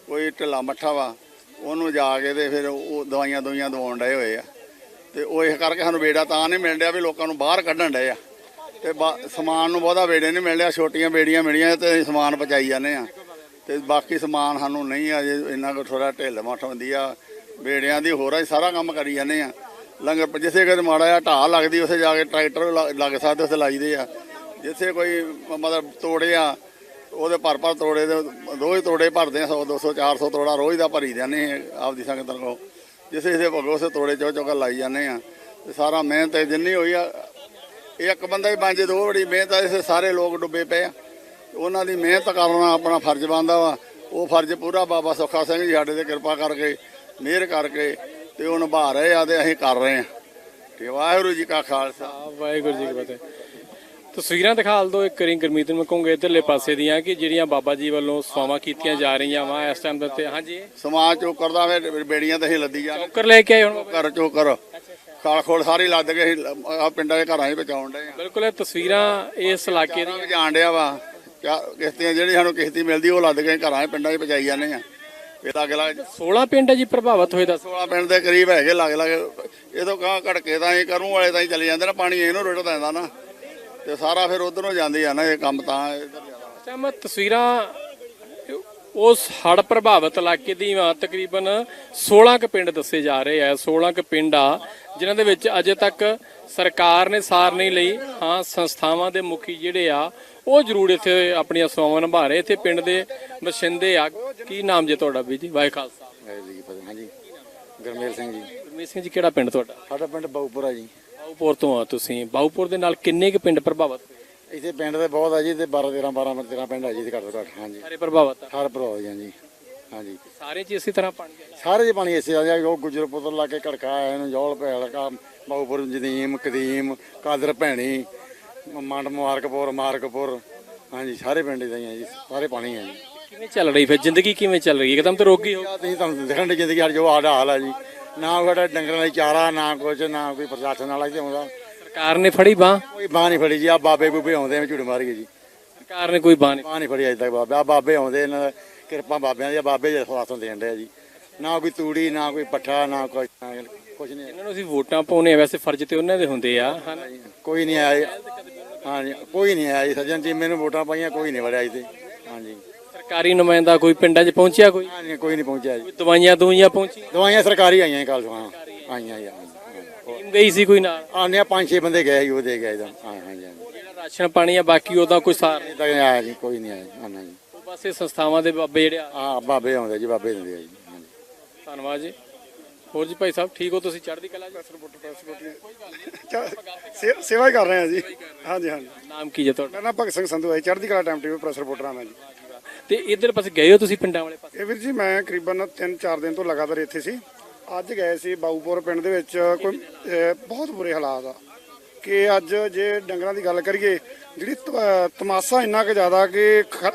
ਕੋਈ ਢਿੱਲਾ ਮੱਠਾ ਵਾ, ਉਹਨੂੰ ਜਾ ਕੇ ਤੇ ਫਿਰ ਉਹ ਦਵਾਈਆਂ ਦੁਈਆਂ ਦਵਾਉਣ ਡਏ ਹੋਏ ਆ। ਤੇ ਉਹ ਇਸ ਕਰਕੇ ਸਾਨੂੰ ਬੇੜਾ ਤਾਂ ਨਹੀਂ ਮਿਲ ਰਿਹਾ ਵੀ ਲੋਕਾਂ ਨੂੰ ਬਾਹਰ ਕੱਢਣ ਡਏ ਆ। ਤੇ ਬਾ- ਸਮਾਨ ਨੂੰ ਬਹੁਤਾ ਬੇੜੇ ਨਹੀਂ ਮਿਲ ਰਿਹਾ ਛੋਟੀਆਂ ਬੇੜੀਆਂ ਮਿਲੀਆਂ ਤੇ ਅਸੀਂ ਸਮਾਨ ਪਹੁੰਚਾਈ ਜਾਂਦੇ ਆ। ਤੇ ਬਾਕੀ ਸਮਾਨ ਸਾਨੂੰ ਨਹੀਂ ਅਜੇ ਇੰਨਾ ਕੁ ਥੋੜਾ ਢਿੱਲ ਮੱਠ ਹੁੰਦੀ ਆ, ਬੇੜਿਆਂ ਦੀ ਹੋਰ ਅਸੀਂ ਸਾਰਾ ਕੰਮ ਕਰੀ ਜਾਂਦੇ ਆ। ਲੰਗਰ, ਜਿੱਥੇ ਕਿਤੇ ਮਾੜਾ ਜਿਹਾ ਢਾਹ ਲੱਗਦੀ, ਉੱਥੇ ਜਾ ਕੇ ਟਰੈਕਟਰ ਲ- ਲੱਗ ਸਕਦੇ, ਉੱਥੇ ਲਾਈਦੇ ਆ। ਜਿੱਥੇ ਕੋਈ ਮਤਲਬ ਤੋੜੇ ਆ, ਉਹਦੇ ਭਰ ਭਰ ਤੋੜੇ ਦੇ, ਰੋਜ਼ ਤੋੜੇ ਭਰਦੇ ਆ 100 200 400 ਤੋੜਾ ਰੋਜ਼ ਦਾ ਭਰੀ ਜਾਂਦੇ ਆਪਦੀ ਸੰਗਤ ਕੋ ਜਿੱਥੇ ਜਿੱਥੇ ਭਗੋ ਉਸੇ ਤੋੜੇ ਚੋ ਚੋਕਾ ਲਾਈ ਜਾਂਦੇ ਆ। ਤੇ ਸਾਰਾ ਮਿਹਨਤ ਜਿੰਨੀ ਹੋਈ ਆ ਇੱਕ ਬੰਦਾ ਹੀ ਬਣ ਜੇ, ਦੋ ਬੜੀ ਮਿਹਨਤ ਆ ਇਸੇ ਸਾਰੇ ਲੋਕ ਡੁੱਬੇ ਪਏ ਆ। ਉਹਨਾਂ ਦੀ ਮਿਹਨਤ ਕਰਨਾ ਆਪਣਾ ਫਰਜ਼ ਬਣਦਾ ਵਾ। ਉਹ ਫਰਜ਼ ਪੂਰਾ ਬਾਬਾ ਸੁੱਖਾ ਸਿੰਘ ਜੀ ਸਾਡੇ ਤੇ ਕਿਰਪਾ ਕਰਕੇ, ਮਿਹਰ ਕਰਕੇ ਤੇ ਉਹ ਨਿਭਾ ਰਹੇ ਆ ਤੇ ਅਸੀਂ ਕਰ ਰਹੇ ਆ। ਤੇ ਵਾਹਿਗੁਰੂ ਜੀ ਕਾ ਖਾਲਸਾ। ਵਾਹਿਗੁਰੂ ਜੀ ਕੀ ਫਤਿਹ। ਤਸਵੀਰਾਂ ਦਿਖਾਲ ਦਿਓ ਇੱਕ ਕਰੀ ਗੁਰਮੀਤ ਨੂੰ ਕਹੂੰਗਾ ਇਧਰਲੇ ਪਾਸੇ ਦੀਆਂ ਕਿ ਜਿਹੜੀਆਂ ਬਾਬਾ ਜੀ ਵੱਲੋਂ ਸਵਾਵਾਂ ਕੀਤੀਆਂ ਜਾ ਰਹੀਆਂ ਵਾ ਇਸ ਟਾਈਮ ਦੇ ਉੱਤੇ। ਹਾਂਜੀ। ਸਮਾਜ ਚੋਂ ਕਰਦਾ ਫਿਰ ਬੇੜੀਆਂ ਤੇ ਅਸੀਂ ਲੱਦੀ ਜਾਂਦੇ। ਚੌਕਰ ਲੈ ਕੇ ਆਏ ਹੁਣ ਘਰ ਚੋਂ ਕਰ ਖਾਲ ਖੋਲ ਸਾਰੀ ਲੱਦ ਕੇ ਆ ਪਿੰਡਾਂ ਦੇ ਘਰਾਂ ਪਹੁੰਚਾਉਣ ਡਏ ਆ। ਬਿਲਕੁਲ ਇਹ ਤਸਵੀਰਾਂ ਇਸ ਇਲਾਕੇ ਦੀਆਂ। ਜਾਣ ਡਿਆ ਵਾ। ਕਿਸ਼ਤੀਆਂ ਜਿਹੜੀ ਸਾਨੂੰ ਕਿਸ਼ਤੀ ਮਿਲਦੀ ਉਹ ਲੱਦ ਕੇ ਘਰਾਂ 'ਚ ਪਿੰਡਾਂ 'ਚ ਪਹੁੰਚਾਈ ਜਾਂਦੇ ਆ। ਇਹ ਲਾਗੇ ਲਾਗੇ 16 ਪਿੰਡ ਹੈ ਜੀ ਪ੍ਰਭਾਵਿਤ ਹੋਏ ਦੱਸ। 16 ਪਿੰਡ ਦੇ ਕਰੀਬ ਹੈਗੇ ਲਾਗੇ ਲਾਗੇ। ਇਹ ਤੋਂ ਕਹਾਂ ਘੜਕੇ ਤਾਂ ਇਹ ਕਰੂ ਵਾਲੇ ਤਾਂ ਹੀ ਚਲੇ ਜਾਂਦੇ ਨੇ ਪਾਣੀ ਇਹਨੂੰ ਰੁੜ ਦਿੰਦਾ ਨਾ। ਤੇ ਸਾਰਾ ਫਿਰ ਉਧਰੋਂ ਜਾਂਦੀ ਆ ਨਾ ਇਹ ਕੰਮ ਤਾਂ ਇੱਧਰ ਜ਼ਿਆਦਾ। ਅੱਛਾ ਮੈਂ ਤਸਵੀਰਾਂ ਉਸ ਹੜ ਪ੍ਰਭਾਵਿਤ ਇਲਾਕੇ ਦੀ ਆ ਤਕਰੀਬਨ 16 ਕ ਪਿੰਡ ਦੱਸੇ ਜਾ ਰਹੇ ਆ 16 ਕ ਪਿੰਡ ਆ ਜਿਨ੍ਹਾਂ ਦੇ ਵਿੱਚ ਅਜੇ ਤੱਕ ਸਰਕਾਰ ਨੇ ਸਾਰ ਨਹੀਂ ਲਈ। ਹਾਂ ਸੰਸਥਾਵਾਂ ਦੇ ਮੁਖੀ ਜਿਹੜੇ ਆ ਉਹ ਜ਼ਰੂਰ ਇੱਥੇ ਆਪਣੀਆਂ ਸੇਵਾਵਾਂ ਨਿਭਾ ਰਹੇ। ਇੱਥੇ ਪਿੰਡ ਦੇ ਵਸਿੰਦੇ ਆ। ਕੀ ਨਾਮ ਜੇ ਤੁਹਾਡਾ ਵੀ ਜੀ? ਵਾਹਿ ਖਾਲਸਾ। ਹਾਂਜੀ ਗਰਮੇਲ ਸਿੰਘ ਜੀ। ਗੁਰਮੀਤ ਸਿੰਘ ਜੀ ਕਿਹੜਾ ਪਿੰਡ ਤੁਹਾਡਾ? ਸਾਡਾ ਪਿੰਡ ਬਾਉਪੁਰਾ ਜੀ। ਬਾਉਪੁਰ ਤੋਂ ਆ ਤੁਸੀਂ? ਬਾਉਪੁਰ ਦੇ ਨਾਲ ਕਿੰਨੇ ਕੁ ਪਿੰਡ ਪ੍ਰਭਾਵਿਤ ਹੋਏ? ਇੱਥੇ ਪਿੰਡ ਦੇ ਬਹੁਤ ਆ ਜੀ ਤੇ 12 13 12 13 ਪਿੰਡ ਆ ਜੀ ਘੱਟ ਤੋਂ ਘੱਟ ਹਾਂਜੀ। ਸਾਰੇ ਪ੍ਰਭਾਵਿਤ ਆ? ਹਰ ਭਰਾ ਜੀ ਹਾਂਜੀ। ਹਾਂਜੀ। ਸਾਰੇ ਚ ਇਸੇ ਤਰ੍ਹਾਂ ਪਾਣੀ ਗਿਆ ਸਾਰੇ ਜੀ ਪਾਣੀ ਇਸੇ ਆ ਜੀ ਉਹ ਗੁਜਰ ਪੁੱਤਰ ਲਾ ਕੇ ਘੜਕਾ ਆਇਆ ਇਹਨੂੰ ਜੋਲ ਭੈਲ ਕਾ ਬਾਉਪੁਰ ਜਦੀਮ ਕਦੀਮ ਕਾਦਰ ਭੈਣੀ ਮੰਡ ਮੁਬਾਰਕਪੁਰ ਮਾਰਕਪੁਰ ਹਾਂਜੀ ਸਾਰੇ ਪਿੰਡ ਹੀ ਆ ਜੀ ਸਾਰੇ ਪਾਣੀ ਆ ਜੀ। ਕਿਵੇਂ ਚੱਲ ਰਹੀ ਫਿਰ? ਜ਼ਿੰਦਗੀ ਕਿਵੇਂ ਚੱਲ ਰਹੀ? ਹੈ ਇੱਕਦਮ ਤੇ ਰੋਗੀ ਹੋ? ਤੁਸੀਂ ਤੁਹਾਨੂੰ ਦੇਖਣ ਦੀ ਜ਼ਿੰਦਗੀ ਸਾਡੀ ਜੋ ਸਾਡਾ ਹਾਲ ਆ ਜੀ। ਨਾ ਸਾਡਾ ਡੰਗਰਾਂ ਲਈ ਚਾਰਾ ਨਾ ਕੁਝ ਨਾ ਕੋਈ ਪ੍ਰਸ਼ਾਸਨ ਵਾਲਾ ਇੱਥੇ ਆਉਂਦਾ। ਸਰਕਾਰ ਨੇ ਫੜੀ ਬਾਹ? ਕੋਈ ਬਾਹ ਨਹੀਂ ਫੜੀ ਜੀ ਆ ਬਾਬੇ ਬੂਬੇ ਆਉਂਦੇ ਆ ਝੂੜ ਮਾਰੀਏ ਜੀ। ਸਰਕਾਰ ਨੇ ਕੋਈ ਬਾਹ ਨਹੀਂ ਬਾਹ ਨਹੀਂ ਫੜੀ ਅਜੇ ਤੱਕ ਬਾਬੇ ਆ ਬਾਬੇ ਆਉਂਦੇ ਇਹਨਾਂ ਦਾ ਕਿਰਪਾ ਬਾਬਿਆਂ ਦੀ ਬਾਬੇ ਜਿਹੜੇ ਸਵਾਸੋਂ ਦੇਣ ਦੇ ਜੀ। ਨਾ ਕੋਈ ਤੂੜੀ ਨਾ ਕੋਈ ਪੱਠਾ ਨਾ ਕੋਈ ਕੁਝ ਨਹੀਂ। ਇਹਨਾਂ ਨੂੰ ਅਸੀਂ ਵੋਟਾਂ ਪਾਉਣੇ ਆ ਵੈਸੇ ਫਰਜ਼ ਤੇ ਉਹਨਾਂ ਦੇ ਹੁੰਦੇ ਆ। ਕੋਈ ਨਹੀਂ ਆਇਆ ਹਾਂਜੀ ਕੋਈ ਨਹੀਂ ਆਇਆ ਜੀ। ਸੱਜਣ ਜੀ ਮੈਨੂੰ ਵੋਟਾਂ ਪਾਈਆਂ ਕੋਈ ਨਹੀਂ ਵੜਿਆ ਇੱਥੇ ਹਾਂਜੀ। ਸਰਕਾਰੀ ਨੁਮਾਇੰਦਾ ਕੋਈ ਪਿੰਡਾਂ 'ਚ ਪਹੁੰਚਿਆ ਕੋਈ? ਹਾਂਜੀ ਕੋਈ ਨਹੀਂ ਪਹੁੰਚਿਆ ਜੀ। ਦਵਾਈਆਂ ਦਵਾਈਆਂ ਪਹੁੰਚੀ ਦਵਾਈਆਂ ਸਰਕਾਰੀ ਆਈਆਂ ਕੱਲ ਹਾਂ। ਆਈਆਂ ਜੀ ਟੀਮ ਗਈ ਸੀ ਕੋਈ ਨਾਲ? ਆਨੇ ਪੰਜ ਛੇ ਬੰਦੇ ਗਏ ਸੀ ਉਹ ਦੇ ਗਏ ਤਾਂ ਹਾਂ ਹਾਂਜੀ ਜਿਹੜਾ ਰਾਸ਼ਨ ਪਾਣੀ ਆ ਬਾਕੀ ਉਹਦਾ ਕੋਈ ਸਾਰ ਨਹੀਂ? ਨਹੀਂ ਆਇਆ ਜੀ ਕੋਈ ਨਹੀਂ ਆਇਆ ਆਨਾ ਜੀ। ਉਹ ਬਸ ਇਹ ਸੰਸਥਾਵਾਂ ਦੇ ਬਾਬੇ ਜਿਹੜੇ ਆ। ਆ ਬਾਬੇ ਆਉਂਦੇ ਜੀ ਬਾਬੇ ਦਿੰਦੇ ਆ ਜੀ ਹਾਂਜੀ ਧੰਨਵਾਦ ਜੀ। ਹੋਰ ਜੀ ਭਾਈ ਸਾਹਿਬ ਠੀਕ ਹੋ ਤੁਸੀਂ? ਚੜ੍ਹਦੀ ਕਲਾ ਜੀ? ਸੇ- ਸੇਵਾ ਹੀ ਕਰ ਰਹੇ ਹਾਂ ਜੀ ਹਾਂਜੀ ਹਾਂਜੀ। ਨਾਮ ਕੀ ਜੇ ਤੁਹਾਡਾ? ਮੇਰਾ ਨਾਮ ਭਗਤ ਸਿੰਘ ਸੰਧੂ ਹੈ ਜੀ, ਚੜ੍ਹਦੀ ਕਲਾ ਟਾਈਮ ਟੀਵੀ ਪ੍ਰੈਸ ਰਿਪੋਰਟਰ ਹਾਂ ਮੈਂ ਜੀ। ਤੇ ਇਧਰ ਪਾਸੇ ਗਏ ਹੋ ਤੁਸੀਂ ਪਿੰਡਾਂ ਵਾਲੇ ਪਾਸੇ? ਇਹ ਵੀਰ ਜੀ ਮੈਂ ਕਰੀਬਨ 3-4 ਦਿਨ ਤੋਂ ਲਗਾਤਾਰ ਇੱਥੇ ਸੀ। ਅੱਜ ਗਏ ਸੀ ਬਾਊਪੁਰ ਪਿੰਡ ਦੇ ਵਿੱਚ। ਕੋਈ ਬਹੁਤ ਬੁਰੇ ਹਾਲਾਤ ਆ ਕਿ ਅੱਜ ਜੇ ਡੰਗਰਾਂ ਦੀ ਗੱਲ ਕਰੀਏ ਜਿਹੜੀ ਤਮਾਸ਼ਾ ਇੰਨਾ ਕੁ ਜ਼ਿਆਦਾ ਕਿ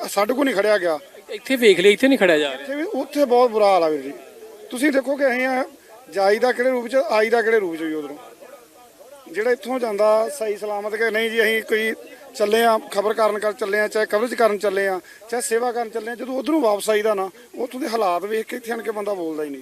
ਸਾਡੇ ਕੋਲ ਨਹੀਂ ਖੜਿਆ ਗਿਆ। ਇੱਥੇ ਵੇਖ ਲਿਆ ਇੱਥੇ ਨਹੀਂ ਖੜਿਆ ਜਾ ਰਿਹਾ। ਉੱਥੇ ਬਹੁਤ ਬੁਰਾ ਹਾਲ ਆ ਵੀਰ ਜੀ। ਤੁਸੀਂ ਦੇਖੋ ਕਿ ਅਸੀਂ ਆ ਜਾਈ ਦਾ ਕਿਹੜੇ ਰੂਪ ਚ ਆਈ ਦਾ ਕਿਹੜੇ ਰੂਪ ਚ ਜੀ ਉਧਰੋਂ। ਜਿਹੜਾ ਇੱਥੋਂ ਜਾਂਦਾ ਸਹੀ ਸਲਾਮਤ ਕਿ ਨਹੀਂ ਜੀ ਅਸੀਂ ਕੋਈ ਚੱਲੇ ਆ ਖਬਰ ਕਰਨ ਕਰ ਚੱਲੇ ਆ ਚਾਹੇ ਕਵਰੇਜ ਕਰਨ ਚੱਲੇ ਆ ਚਾਹੇ ਸੇਵਾ ਕਰਨ ਚੱਲੇ ਆ ਜਦੋਂ ਉਧਰੋਂ ਵਾਪਸ ਆਈਦਾ ਨਾ ਉੱਥੋਂ ਦੇ ਹਾਲਾਤ ਵੇਖ ਕੇ ਇੱਥੇ ਆਣ ਕੇ ਬੰਦਾ ਬੋਲਦਾ ਹੀ ਨਹੀਂ।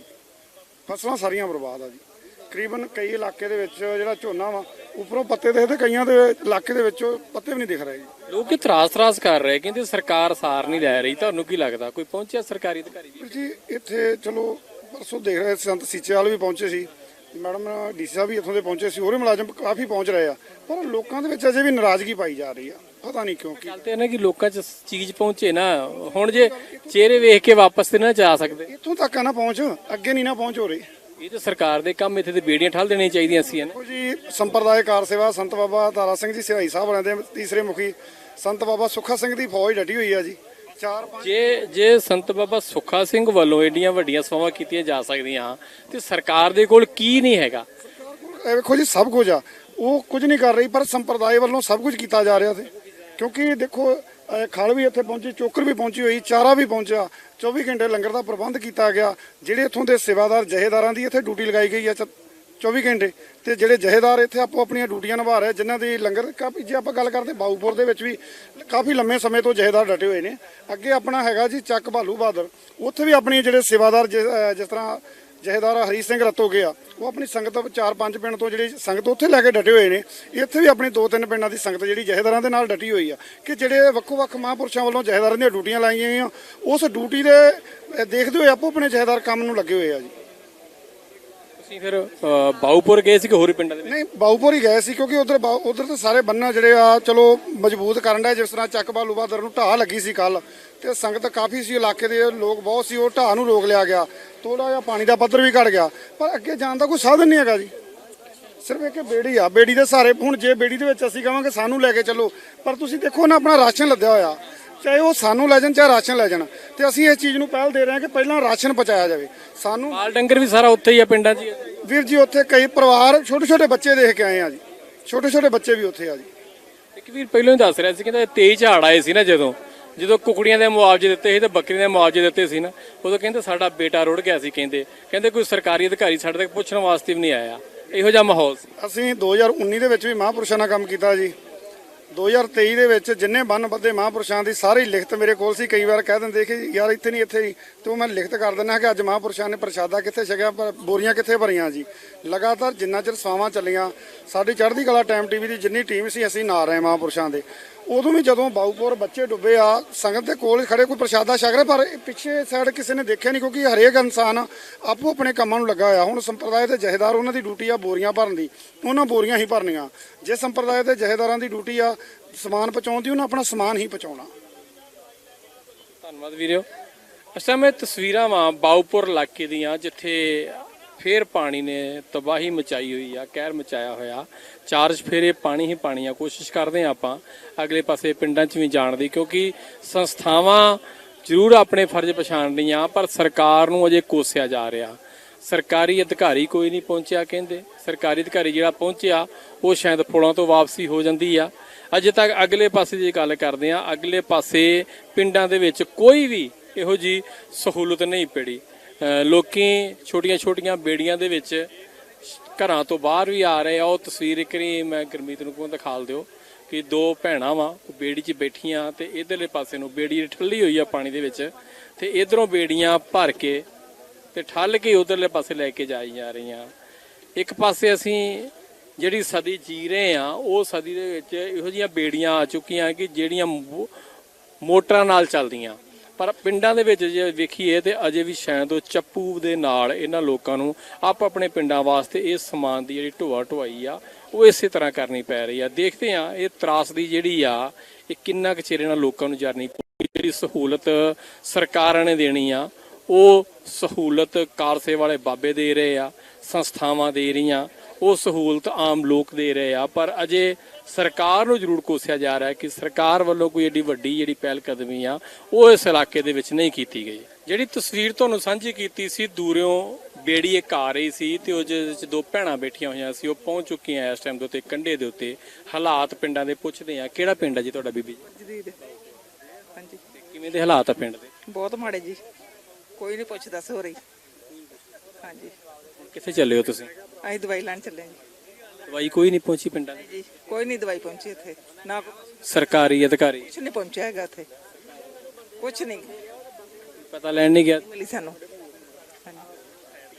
ਫਸਲਾਂ ਸਾਰੀਆਂ ਬਰਬਾਦ ਆ ਜੀ। ਤਕਰੀਬਨ ਕਈ ਇਲਾਕੇ ਦੇ ਵਿੱਚ ਜਿਹੜਾ ਝੋਨਾ ਵਾ ਉੱਪਰੋਂ ਪੱਤੇ ਦੇਖਦੇ ਕਈਆਂ ਦੇ ਇਲਾਕੇ ਦੇ ਵਿੱਚ ਪੱਤੇ ਵੀ ਨਹੀਂ ਦਿਖ ਰਹੇ ਜੀ। ਲੋਕ ਇਤਰਾਜ਼ ਤਰਾਜ਼ ਕਰ ਰਹੇ ਕਹਿੰਦੇ ਸਰਕਾਰ ਸਾਰ ਨਹੀਂ ਲੈ ਰਹੀ ਤੁਹਾਨੂੰ ਕੀ ਲੱਗਦਾ? ਕੋਈ ਪਹੁੰਚਿਆ ਸਰਕਾਰੀ ਅਧਿਕਾਰੀ ਜੀ ਇੱਥੇ ਚਲੋ ਪਰਸੋਂ ਦੇਖ ਰਹੇ ਸੰਤ ਸੀਚੇਵਾਲ ਵੀ ਪਹੁੰਚੇ ਸੀ। ਮੈਡਮ ਡੀਸੀ ਸਾਹਿਬ ਵੀ ਇੱਥੋਂ ਦੇ ਪਹੁੰਚੇ ਸੀ ਹੋਰੇ ਮੁਲਾਜ਼ਮ ਕਾਫੀ ਪਹੁੰਚ ਰਹੇ ਆ। ਪਰ ਲੋਕਾਂ ਦੇ ਵਿੱਚ ਅਜੇ ਵੀ ਨਾਰਾਜ਼ਗੀ ਪਾਈ ਜਾ ਰਹੀ ਆ। ਪਤਾ ਨਹੀਂ ਕਿਉਂ ਕੀ। ਗੱਲ ਤੇ ਇਹ ਨਾ ਕਿ ਲੋਕਾਂ 'ਚ ਚੀਜ਼ ਪਹੁੰਚੇ ਨਾ ਹੁਣ ਜੇ ਚਿਹਰੇ ਵੇਖ ਕੇ ਵਾਪਸ ਤੇ ਨਾ ਜਾ ਸਕਦੇ। ਇੱਥੋਂ ਤੱਕ ਆ ਨਾ ਪਹੁੰਚ ਅੱਗੇ ਨਹੀਂ ਨਾ ਪਹੁੰਚ ਹੋ ਰਹੀ। ਇਹ ਤਾਂ ਸਰਕਾਰ ਦੇ ਕੰਮ ਇੱਥੇ ਤੇ ਬੇੜੀਆਂ ਠੱਲ ਦੇਣੀਆਂ ਚਾਹੀਦੀਆਂ ਸੀ ਨਾ। ਦੇਖੋ ਜੀ ਸੰਪਰਦਾਇਕਾਰ ਸੇਵਾ ਸੰਤ ਬਾਬਾ ਤਾਰਾ ਸਿੰਘ ਜੀ ਸਿਹਾਈ ਸਾਹਿਬ ਵਾਲਿਆਂ ਦੇ ਤੀਸਰੇ ਮੁਖੀ ਸੰਤ ਬਾਬਾ ਸੁੱਖਾ ਸਿੰਘ ਦੀ ਫੌਜ ਡਟੀ ਹੋਈ ਆ ਜੀ। ਜੇ ਜੇ ਸੰਤ ਬਾਬਾ ਸੁੱਖਾ ਸਿੰਘ ਵੱਲੋਂ ਏਡੀਆਂ ਵੱਡੀਆਂ ਸੇਵਾਵਾਂ ਕੀਤੀਆਂ ਜਾ ਸਕਦੀਆਂ ਤੇ ਸਰਕਾਰ ਦੇ ਕੋਲ ਕੀ ਨਹੀਂ ਹੈਗਾ? ਇਹ ਵੇਖੋ ਜੀ ਸਭ ਕੁਝ ਆ। ਉਹ ਕੁਝ ਨਹੀਂ ਕਰ ਰਹੀ ਪਰ ਸੰਪਰਦਾਇ ਵੱਲੋਂ ਸਭ ਕੁਝ ਕੀਤਾ ਜਾ ਰਿਹਾ ਸੀ। ਕਿਉਂਕਿ ਦੇਖੋ ਖਲ ਵੀ ਇੱਥੇ ਪਹੁੰਚੀ ਚੋਕਰ ਵੀ ਪਹੁੰਚੀ ਹੋਈ ਚਾਰਾ ਵੀ ਪਹੁੰਚਿਆ। 24 ਘੰਟੇ ਲੰਗਰ ਦਾ ਪ੍ਰਬੰਧ ਕੀਤਾ ਗਿਆ। ਜਿਹੜੇ ਇੱਥੋਂ ਦੇ ਸੇਵਾਦਾਰ ਜਹੇਦਾਰਾਂ ਦੀ ਇੱਥੇ ਡਿਊਟੀ ਲਗਾਈ ਗਈ ਚ- 24 ਘੰਟੇ। ਤੇ ਜਿਹੜੇ ਜਹੇਦਾਰ ਇੱਥੇ ਆਪੋ ਆਪਣੀਆਂ ਡਿਊਟੀਆਂ ਨਿਭਾ ਰਹੇ, ਜਿਨ੍ਹਾਂ ਦੀ ਲੰਗਰ ਕਾਫੀ, ਜੇ ਆਪਾਂ ਗੱਲ ਕਰਦੇ ਬਾਊਪੁਰ ਦੇ ਵਿੱਚ ਵੀ, ਕਾਫੀ ਲੰਮੇ ਸਮੇਂ ਤੋਂ ਜਹੇਦਾਰ ਡਟੇ ਹੋਏ ਨੇ। ਅੱਗੇ ਆਪਣਾ ਹੈਗਾ ਜੀ ਚੱਕ ਭਾਲੂ ਬਹਾਦਰ ਉੱਥੇ ਵੀ ਆਪਣੀ ਜਿਹੜੇ ਸੇਵਾਦਾਰ ਜਿਸ ਤਰ੍ਹਾਂ ਜਹੇਦਾਰ ਹਰੀ ਸਿੰਘ ਰਤੋ ਗਿਆ, ਉਹ ਆਪਣੀ ਸੰਗਤ ਚਾਰ ਪੰਜ ਪਿੰਡ ਤੋਂ ਜਿਹੜੀ ਸੰਗਤ ਉੱਥੇ ਲੈ ਕੇ ਡਟੇ ਹੋਏ ਨੇ। ਇੱਥੇ ਵੀ ਆਪਣੀ ਦੋ ਤਿੰਨ ਪਿੰਡਾਂ ਦੀ ਸੰਗਤ ਜਿਹੜੀ ਜਹੇਦਾਰਾਂ ਦੇ ਨਾਲ ਡਟੀ ਹੋਈ ਆ। ਕਿ ਜਿਹੜੇ ਵੱਖੋ ਵੱਖ ਮਹਾਂਪੁਰਸ਼ਾਂ ਵੱਲੋਂ ਜਹੇਦਾਰਾਂ ਦੀਆਂ ਡਿਊਟੀਆਂ ਲਾਈਆਂ ਗਈਆਂ, ਉਸ ਡਿਊਟੀ ਦੇ ਦੇਖਦੇ ਹੋਏ ਆਪੋ ਆਪਣੇ ਜਹੇਦਾਰ ਕੰਮ ਨੂੰ ਲੱਗੇ ਹੋਏ ਆ ਜੀ। ਤੁਸੀਂ ਫਿਰ ਅ, ਬਾਊਪੁਰ ਗਏ ਸੀ ਕਿ ਹੋਰ ਪਿੰਡਾਂ ਦੇ ਵਿੱਚ? ਨਹੀਂ ਬਾਊਪੁਰ ਹੀ ਗਏ ਸੀ ਕਿਉਂਕਿ ਉਧਰ ਉਧਰ ਤਾਂ ਸਾਰੇ ਬੰਨਾ ਜਿਹੜੇ ਆ ਚਲੋ ਮਜ਼ਬੂਤ ਕਰਨ ਦਾ ਜਿਸ ਤਰ੍ਹਾਂ ਚੱਕ ਬਾਲੂ ਬਹਾਦਰ ਨੂੰ ਢਾਹ ਲੱਗੀ ਸੀ ਕੱਲ ਤੇ ਸੰਗਤ ਕਾਫੀ ਸੀ ਇਲਾਕੇ ਦੇ ਲੋਕ ਬਹੁਤ ਸੀ ਉਹ ਢਾਹ ਨੂੰ ਰੋਕ ਲਿਆ ਗਿਆ। ਥੋੜਾ ਜਿਹਾ ਪਾਣੀ ਦਾ ਪੱਧਰ ਵੀ ਘਟ ਗਿਆ ਪਰ ਅੱਗੇ ਜਾਣ ਦਾ ਕੋਈ ਸਾਧਨ ਨਹੀਂ ਹੈਗਾ ਜੀ। ਸਿਰਫ ਇੱਕ ਬੇੜੀ ਆ ਬੇੜੀ ਦੇ ਸਾਰੇ ਹੁਣ ਜੇ ਬੇੜੀ ਦੇ ਵਿੱਚ ਅਸੀਂ ਕਹਾਂਗੇ ਸਾਨੂੰ ਲੈ ਕੇ ਚੱਲੋ ਪਰ ਤੁਸੀਂ ਦੇਖੋ ਨਾ ਆਪਣਾ ਰਾਸ਼ਨ ਲੱਦਿਆ ਹੋਇਆ ਚਾਹੇ ਉਹ ਸਾਨੂੰ ਲੈ ਜਾਣ ਚਾਹੇ ਰਾਸ਼ਨ ਲੈ ਜਾਣ। ਤੇ ਅਸੀਂ ਇਸ ਚੀਜ਼ ਨੂੰ ਪਹਿਲ ਦੇ ਰਹੇ ਹਾਂ ਕਿ ਪਹਿਲਾਂ ਰਾਸ਼ਨ ਪਹੁੰਚਾਇਆ ਜਾਵੇ। ਸਾਨੂੰ ਮਾਲ ਡੰਗਰ ਵੀ ਸਾਰਾ ਉੱਥੇ ਹੀ ਆ ਪਿੰਡਾਂ 'ਚ ਹੀ ਆ। ਵੀਰ ਜੀ ਉੱਥੇ ਕਈ ਪਰਿਵਾਰ ਛੋਟੇ ਛੋਟੇ ਬੱਚੇ ਦੇਖ ਕੇ ਆਏ ਆ ਜੀ। ਛੋਟੇ ਛੋਟੇ ਬੱਚੇ ਵੀ ਉੱਥੇ ਆ ਜੀ। ਇੱਕ ਵੀਰ ਪਹਿਲਾਂ ਹੀ ਦੱਸ ਰਿਹਾ ਸੀ ਕਹਿੰਦਾ ਤੇਜ਼ ਝਾੜ ਆਏ ਸੀ ਨਾ ਜਦੋਂ। ਜਦੋਂ ਕੁਕੜੀਆਂ ਦੇ ਮੁਆਵਜ਼ੇ ਦਿੱਤੇ ਸੀ ਤੇ ਬੱਕਰੀਆਂ ਦੇ ਮੁਆਵਜ਼ੇ ਦਿੱਤੇ ਸੀ ਨਾ ਉਦੋਂ ਕਹਿੰਦੇ ਸਾਡਾ ਬੇਟਾ ਰੁੜ ਗਿਆ ਸੀ ਕਹਿੰਦੇ। ਕਹਿੰਦੇ ਕੋਈ ਸਰਕਾਰੀ ਅਧਿਕਾਰੀ ਸਾਡੇ ਤੱਕ ਪੁੱਛਣ ਵਾਸਤੇ ਵੀ ਨਹੀਂ ਆਇਆ। ਇਹੋ ਜਿਹਾ ਮਾਹੌਲ ਸੀ। ਅਸੀਂ 2019 ਦੇ ਵਿੱਚ ਵੀ ਮਹਾਂਪੁਰਸ਼ਾਂ ਨਾਲ ਕੰਮ ਕੀਤਾ ਜੀ। 2023 ਦੇ ਵਿੱਚ ਜਿੰਨੇ ਬੰਨ ਬੱਦੇ ਮਹਾਂਪੁਰਸ਼ਾਂ ਦੀ, ਸਾਰੀ ਲਿਖਤ ਮੇਰੇ ਕੋਲ ਸੀ, ਕਈ ਵਾਰ ਕਹਿ ਦਿੰਦੇ ਕਿ ਯਾਰ ਇੱਥੇ ਨਹੀਂ, ਇੱਥੇ ਹੀ ਤੇ ਉਹ ਮੈਂ ਲਿਖਤ ਕਰ ਦਿੰਦਾ ਕਿ ਅੱਜ ਮਹਾਂਪੁਰਸ਼ਾਂ ਨੇ ਪ੍ਰਸ਼ਾਦਾ ਕਿੱਥੇ ਛਕਿਆ, ਪਰ ਬੋਰੀਆਂ ਕਿੱਥੇ ਭਰੀਆਂ ਜੀ? ਲਗਾਤਾਰ ਜਿੰਨਾ ਚਿਰ ਸਵਾਵਾਂ ਚੱਲੀਆਂ, ਸਾਡੀ ਚੜ੍ਹਦੀ ਕਲਾ ਟਾਈਮ ਟੀਵੀ ਦੀ ਜਿੰਨੀ ਟੀਮ ਸੀ, ਅਸੀਂ ਨਾਲ ਰਹੇ ਮਹਾਂਪੁਰਸ਼ਾਂ ਦੇ। ਉਦੋਂ ਵੀ ਜਦੋਂ ਬਾਊਪੁਰ ਬੱਚੇ ਡੁੱਬੇ ਆ, ਸੰਗਤ ਦੇ ਕੋਲ ਹੀ ਖੜੇ, ਕੋਈ ਪ੍ਰਸ਼ਾਦਾ ਛਕ ਰਿਹਾ, ਪਰ ਇਹ ਪਿੱਛੇ ਸਾਈਡ ਕਿਸੇ ਨੇ ਦੇਖਿਆ ਨਹੀਂ, ਕਿਉਂਕਿ ਹਰੇਕ ਇਨਸਾਨ ਆਪੋ ਆਪਣੇ ਕੰਮਾਂ ਨੂੰ ਲੱਗਾ ਹੋਇਆ। ਹੁਣ ਸੰਪਰਦਾਇ ਦੇ ਜਹੇਦਾਰ ਉਹਨਾਂ ਦੀ ਡਿਊਟੀ ਆ ਬੋਰੀਆਂ ਭਰਨ ਦੀ, ਉਹਨਾਂ ਬੋਰੀਆਂ ਹੀ ਭਰਨੀਆਂ। ਜੇ ਸੰਪਰਦਾਇ ਦੇ ਜਹੇਦਾਰਾਂ ਦੀ ਡਿਊਟੀ ਆ ਸਮਾਨ ਪਹੁੰਚਾਉਣ ਦੀ, ਉਹਨਾਂ ਆਪਣਾ ਸਮਾਨ ਹੀ ਪਹੁੰਚਾਉਣਾ। ਧੰਨਵਾਦ ਵੀਰਿਓ। ਇਸ ਮੈਂ ਤਸਵੀਰਾਂ ਵਾਂ ਬਾਉਪੁਰ ਇਲਾਕੇ ਦੀਆਂ, ਜਿੱਥੇ ਫੇਰ ਪਾਣੀ ਨੇ ਤਬਾਹੀ ਮਚਾਈ ਹੋਈ ਆ, ਕਹਿਰ ਮਚਾਇਆ ਹੋਇਆ। ਚਾਰਜ ਫੇਰੇ ਪਾਣੀ ਹੀ ਪਾਣੀ ਆ, ਕੋਸ਼ਿਸ਼ ਕਰਦੇ ਆ ਆਪਾਂ ਅਗਲੇ ਪਾਸੇ ਪਿੰਡਾਂ 'ਚ ਵੀ ਜਾਣ ਦੀ, ਕਿਉਂਕਿ ਸੰਸਥਾਵਾਂ ਜ਼ਰੂਰ ਆਪਣੇ ਫਰਜ਼ ਪਛਾਣ ਰਹੀਆਂ ਪਰ ਸਰਕਾਰ ਨੂੰ ਅਜੇ ਕੋਸਿਆ ਜਾ ਰਿਹਾ। ਸਰਕਾਰੀ ਅਧਿਕਾਰੀ ਕੋਈ ਨਹੀਂ ਪਹੁੰਚਿਆ, ਕਹਿੰਦੇ। ਸਰਕਾਰੀ ਅਧਿਕਾਰੀ ਜਿਹੜਾ ਪਹੁੰਚਿਆ, ਉਹ ਸ਼ਾਇਦ ਪੁਲਾਂ ਤੋਂ ਵਾਪਸੀ ਹੋ ਜਾਂਦੀ ਆ। ਅਜੇ ਤੱਕ ਅਗਲੇ ਪਾਸੇ ਦੀ ਗੱਲ ਕਰਦੇ ਆ ਅਗਲੇ ਪਾਸੇ ਪਿੰਡਾਂ ਦੇ ਵਿੱਚ ਕੋਈ ਵੀ ਇਹੋ ਜੀ ਸਹੂਲਤ ਨਹੀਂ ਪੜੀ। ਲੋਕੀ ਛੋਟੀਆਂ-ਛੋਟੀਆਂ ਬੇੜੀਆਂ ਦੇ ਵਿੱਚ ਘਰਾਂ ਤੋਂ ਬਾਹਰ ਵੀ ਆ ਰਹੇ ਆ। ਉਹ ਤਸਵੀਰ ਇੱਕ ਵਾਰੀ ਮੈਂ ਗੁਰਮੀਤ ਨੂੰ ਕੋਲ ਦਿਖਾਲ ਦਿਓ ਕਿ ਦੋ ਭੈਣਾਂ ਵਾ, ਉਹ ਬੇੜੀ 'ਚ ਬੈਠੀਆਂ ਤੇ ਇਧਰਲੇ ਪਾਸੇ ਨੂੰ ਬੇੜੀ ਠੱਲੀ ਹੋਈ ਆ ਪਾਣੀ ਦੇ ਵਿੱਚ ਤੇ ਇਧਰੋਂ ਬੇੜੀਆਂ ਭਰ ਕੇ ਤੇ ਠੱਲ ਕੇ ਉਧਰਲੇ ਪਾਸੇ ਲੈ ਕੇ ਜਾਈ ਜਾ ਰਹੀਆਂ। ਇੱਕ ਪਾਸੇ ਅਸੀਂ ਜਿਹੜੀ ਸਦੀ ਜੀ ਰਹੇ ਆ, ਉਹ ਸਦੀ ਦੇ ਵਿੱਚ ਇਹੋ ਜਿਹੀਆਂ ਬੇੜੀਆਂ ਆ ਚੁੱਕੀਆਂ ਕਿ ਜਿਹੜੀਆਂ ਮੋਟਰਾਂ ਨਾਲ ਚੱਲਦੀਆਂ। ਪਰ ਪਿੰਡਾਂ ਦੇ ਵਿੱਚ ਜੇ ਵੇਖੀਏ ਤੇ ਅਜੇ ਵੀ ਸ਼ਾਇਦ ਉਹ ਚੱਪੂ ਦੇ ਨਾਲ ਇਹਨਾਂ ਲੋਕਾਂ ਨੂੰ ਆਪ ਆਪਣੇ ਪਿੰਡਾਂ ਵਾਸਤੇ ਇਹ ਸਮਾਨ ਦੀ ਜਿਹੜੀ ਢੋਆ ਢੁਆਈ ਆ, ਉਹ ਇਸੇ ਤਰ੍ਹਾਂ ਕਰਨੀ ਪੈ ਰਹੀ ਆ। ਦੇਖਦੇ ਆ ਇਹ ਤਰਾਸ ਦੀ ਜਿਹੜੀ ਆ, ਇਹ ਕਿੰਨਾ ਕੁ ਚਿਰ ਇਹਨਾਂ ਲੋਕਾਂ ਨੂੰ ਜਰਨੀ ਜਿਹੜੀ ਸਹੂਲਤ ਸਰਕਾਰਾਂ ਨੇ ਦੇਣੀ ਆ, ਉਹ ਸਹੂਲਤ ਕਾਰਸੇ ਵਾਲੇ ਬਾਬੇ ਦੇ ਰਹੇ ਆ, ਸੰਸਥਾਵਾਂ ਦੇ ਰਹੀਆਂ ਉਹ ਸਹੂਲਤ ਆਮ ਲੋਕ ਦੇ ਰਹੇ ਆ ਪਰ ਅਜੇ ਸਰਕਾਰ ਨੂੰ ਜ਼ਰੂਰ ਕੋਸਿਆ ਜਾ ਰਿਹਾ ਹੈ ਕਿ ਸਰਕਾਰ ਵੱਲੋਂ ਕੋਈ ਏਡੀ ਵੱਡੀ ਜਿਹੜੀ ਪਹਿਲ ਕਦਮੀ ਆ ਉਹ ਇਸ ਇਲਾਕੇ ਦੇ ਵਿੱਚ ਨਹੀਂ ਕੀਤੀ ਗਈ। ਜਿਹੜੀ ਤਸਵੀਰ ਤੁਹਾਨੂੰ ਸਾਂਝੀ ਕੀਤੀ ਸੀ ਦੂਰਿਓਂ ਬੇੜੀ ਇੱਕ ਆ ਰਹੀ ਸੀ ਤੇ ਉਹ ਜਿਹਦੇ ਵਿੱਚ ਦੋ ਭੈਣਾਂ ਬੈਠੀਆਂ ਹੋਈਆਂ ਸੀ ਉਹ ਪਹੁੰਚ ਚੁੱਕੀਆਂ ਇਸ ਟਾਈਮ ਦੇ ਉੱਤੇ ਕੰਢੇ ਦੇ ਉੱਤੇ। ਹਾਲਾਤ ਪਿੰਡਾਂ ਦੇ ਪੁੱਛਦੇ ਆ ਕਿਹੜਾ ਪਿੰਡ ਹੈ ਜੀ ਤੁਹਾਡਾ ਬੀਬੀ ਹਾਂਜੀ। ਕਿਵੇਂ ਦੇ ਹਾਲਾਤ ਆ ਪਿੰਡ ਦੇ? ਬਹੁਤ ਮਾੜੇ ਜੀ। ਕੋਈ ਨਹੀਂ ਪੁੱਛਦਾ ਸੋ ਰਹੀ ਹਾਂਜੀ। ਕਿੱਥੇ ਚੱਲੇ ਹੋ ਤੁਸੀਂ? ਅਸੀਂ ਦਵਾਈ ਲੈਣ ਚੱਲੇ ਹਾਂ ਜੀ। ਦਵਾਈ ਕੋਈ ਨਹੀਂ ਪਹੁੰਚੀ ਪਿੰਡਾਂ ਦੀ ਜੀ ਕੋਈ ਨਹੀਂ ਦਵਾਈ ਪਹੁੰਚੀ ਇੱਥੇ। ਨਾ ਸਰਕਾਰੀ ਅਧਿਕਾਰੀ। ਨਹੀਂ ਪਹੁੰਚਿਆ ਹੈਗਾ ਇੱਥੇ। ਕੁਛ ਨਹੀਂ। ਪਤਾ ਲੈਣ ਨਹੀਂ ਗਿਆ। ਮਿਲੀ ਸਾਨੂੰ। ਹਾਂਜੀ।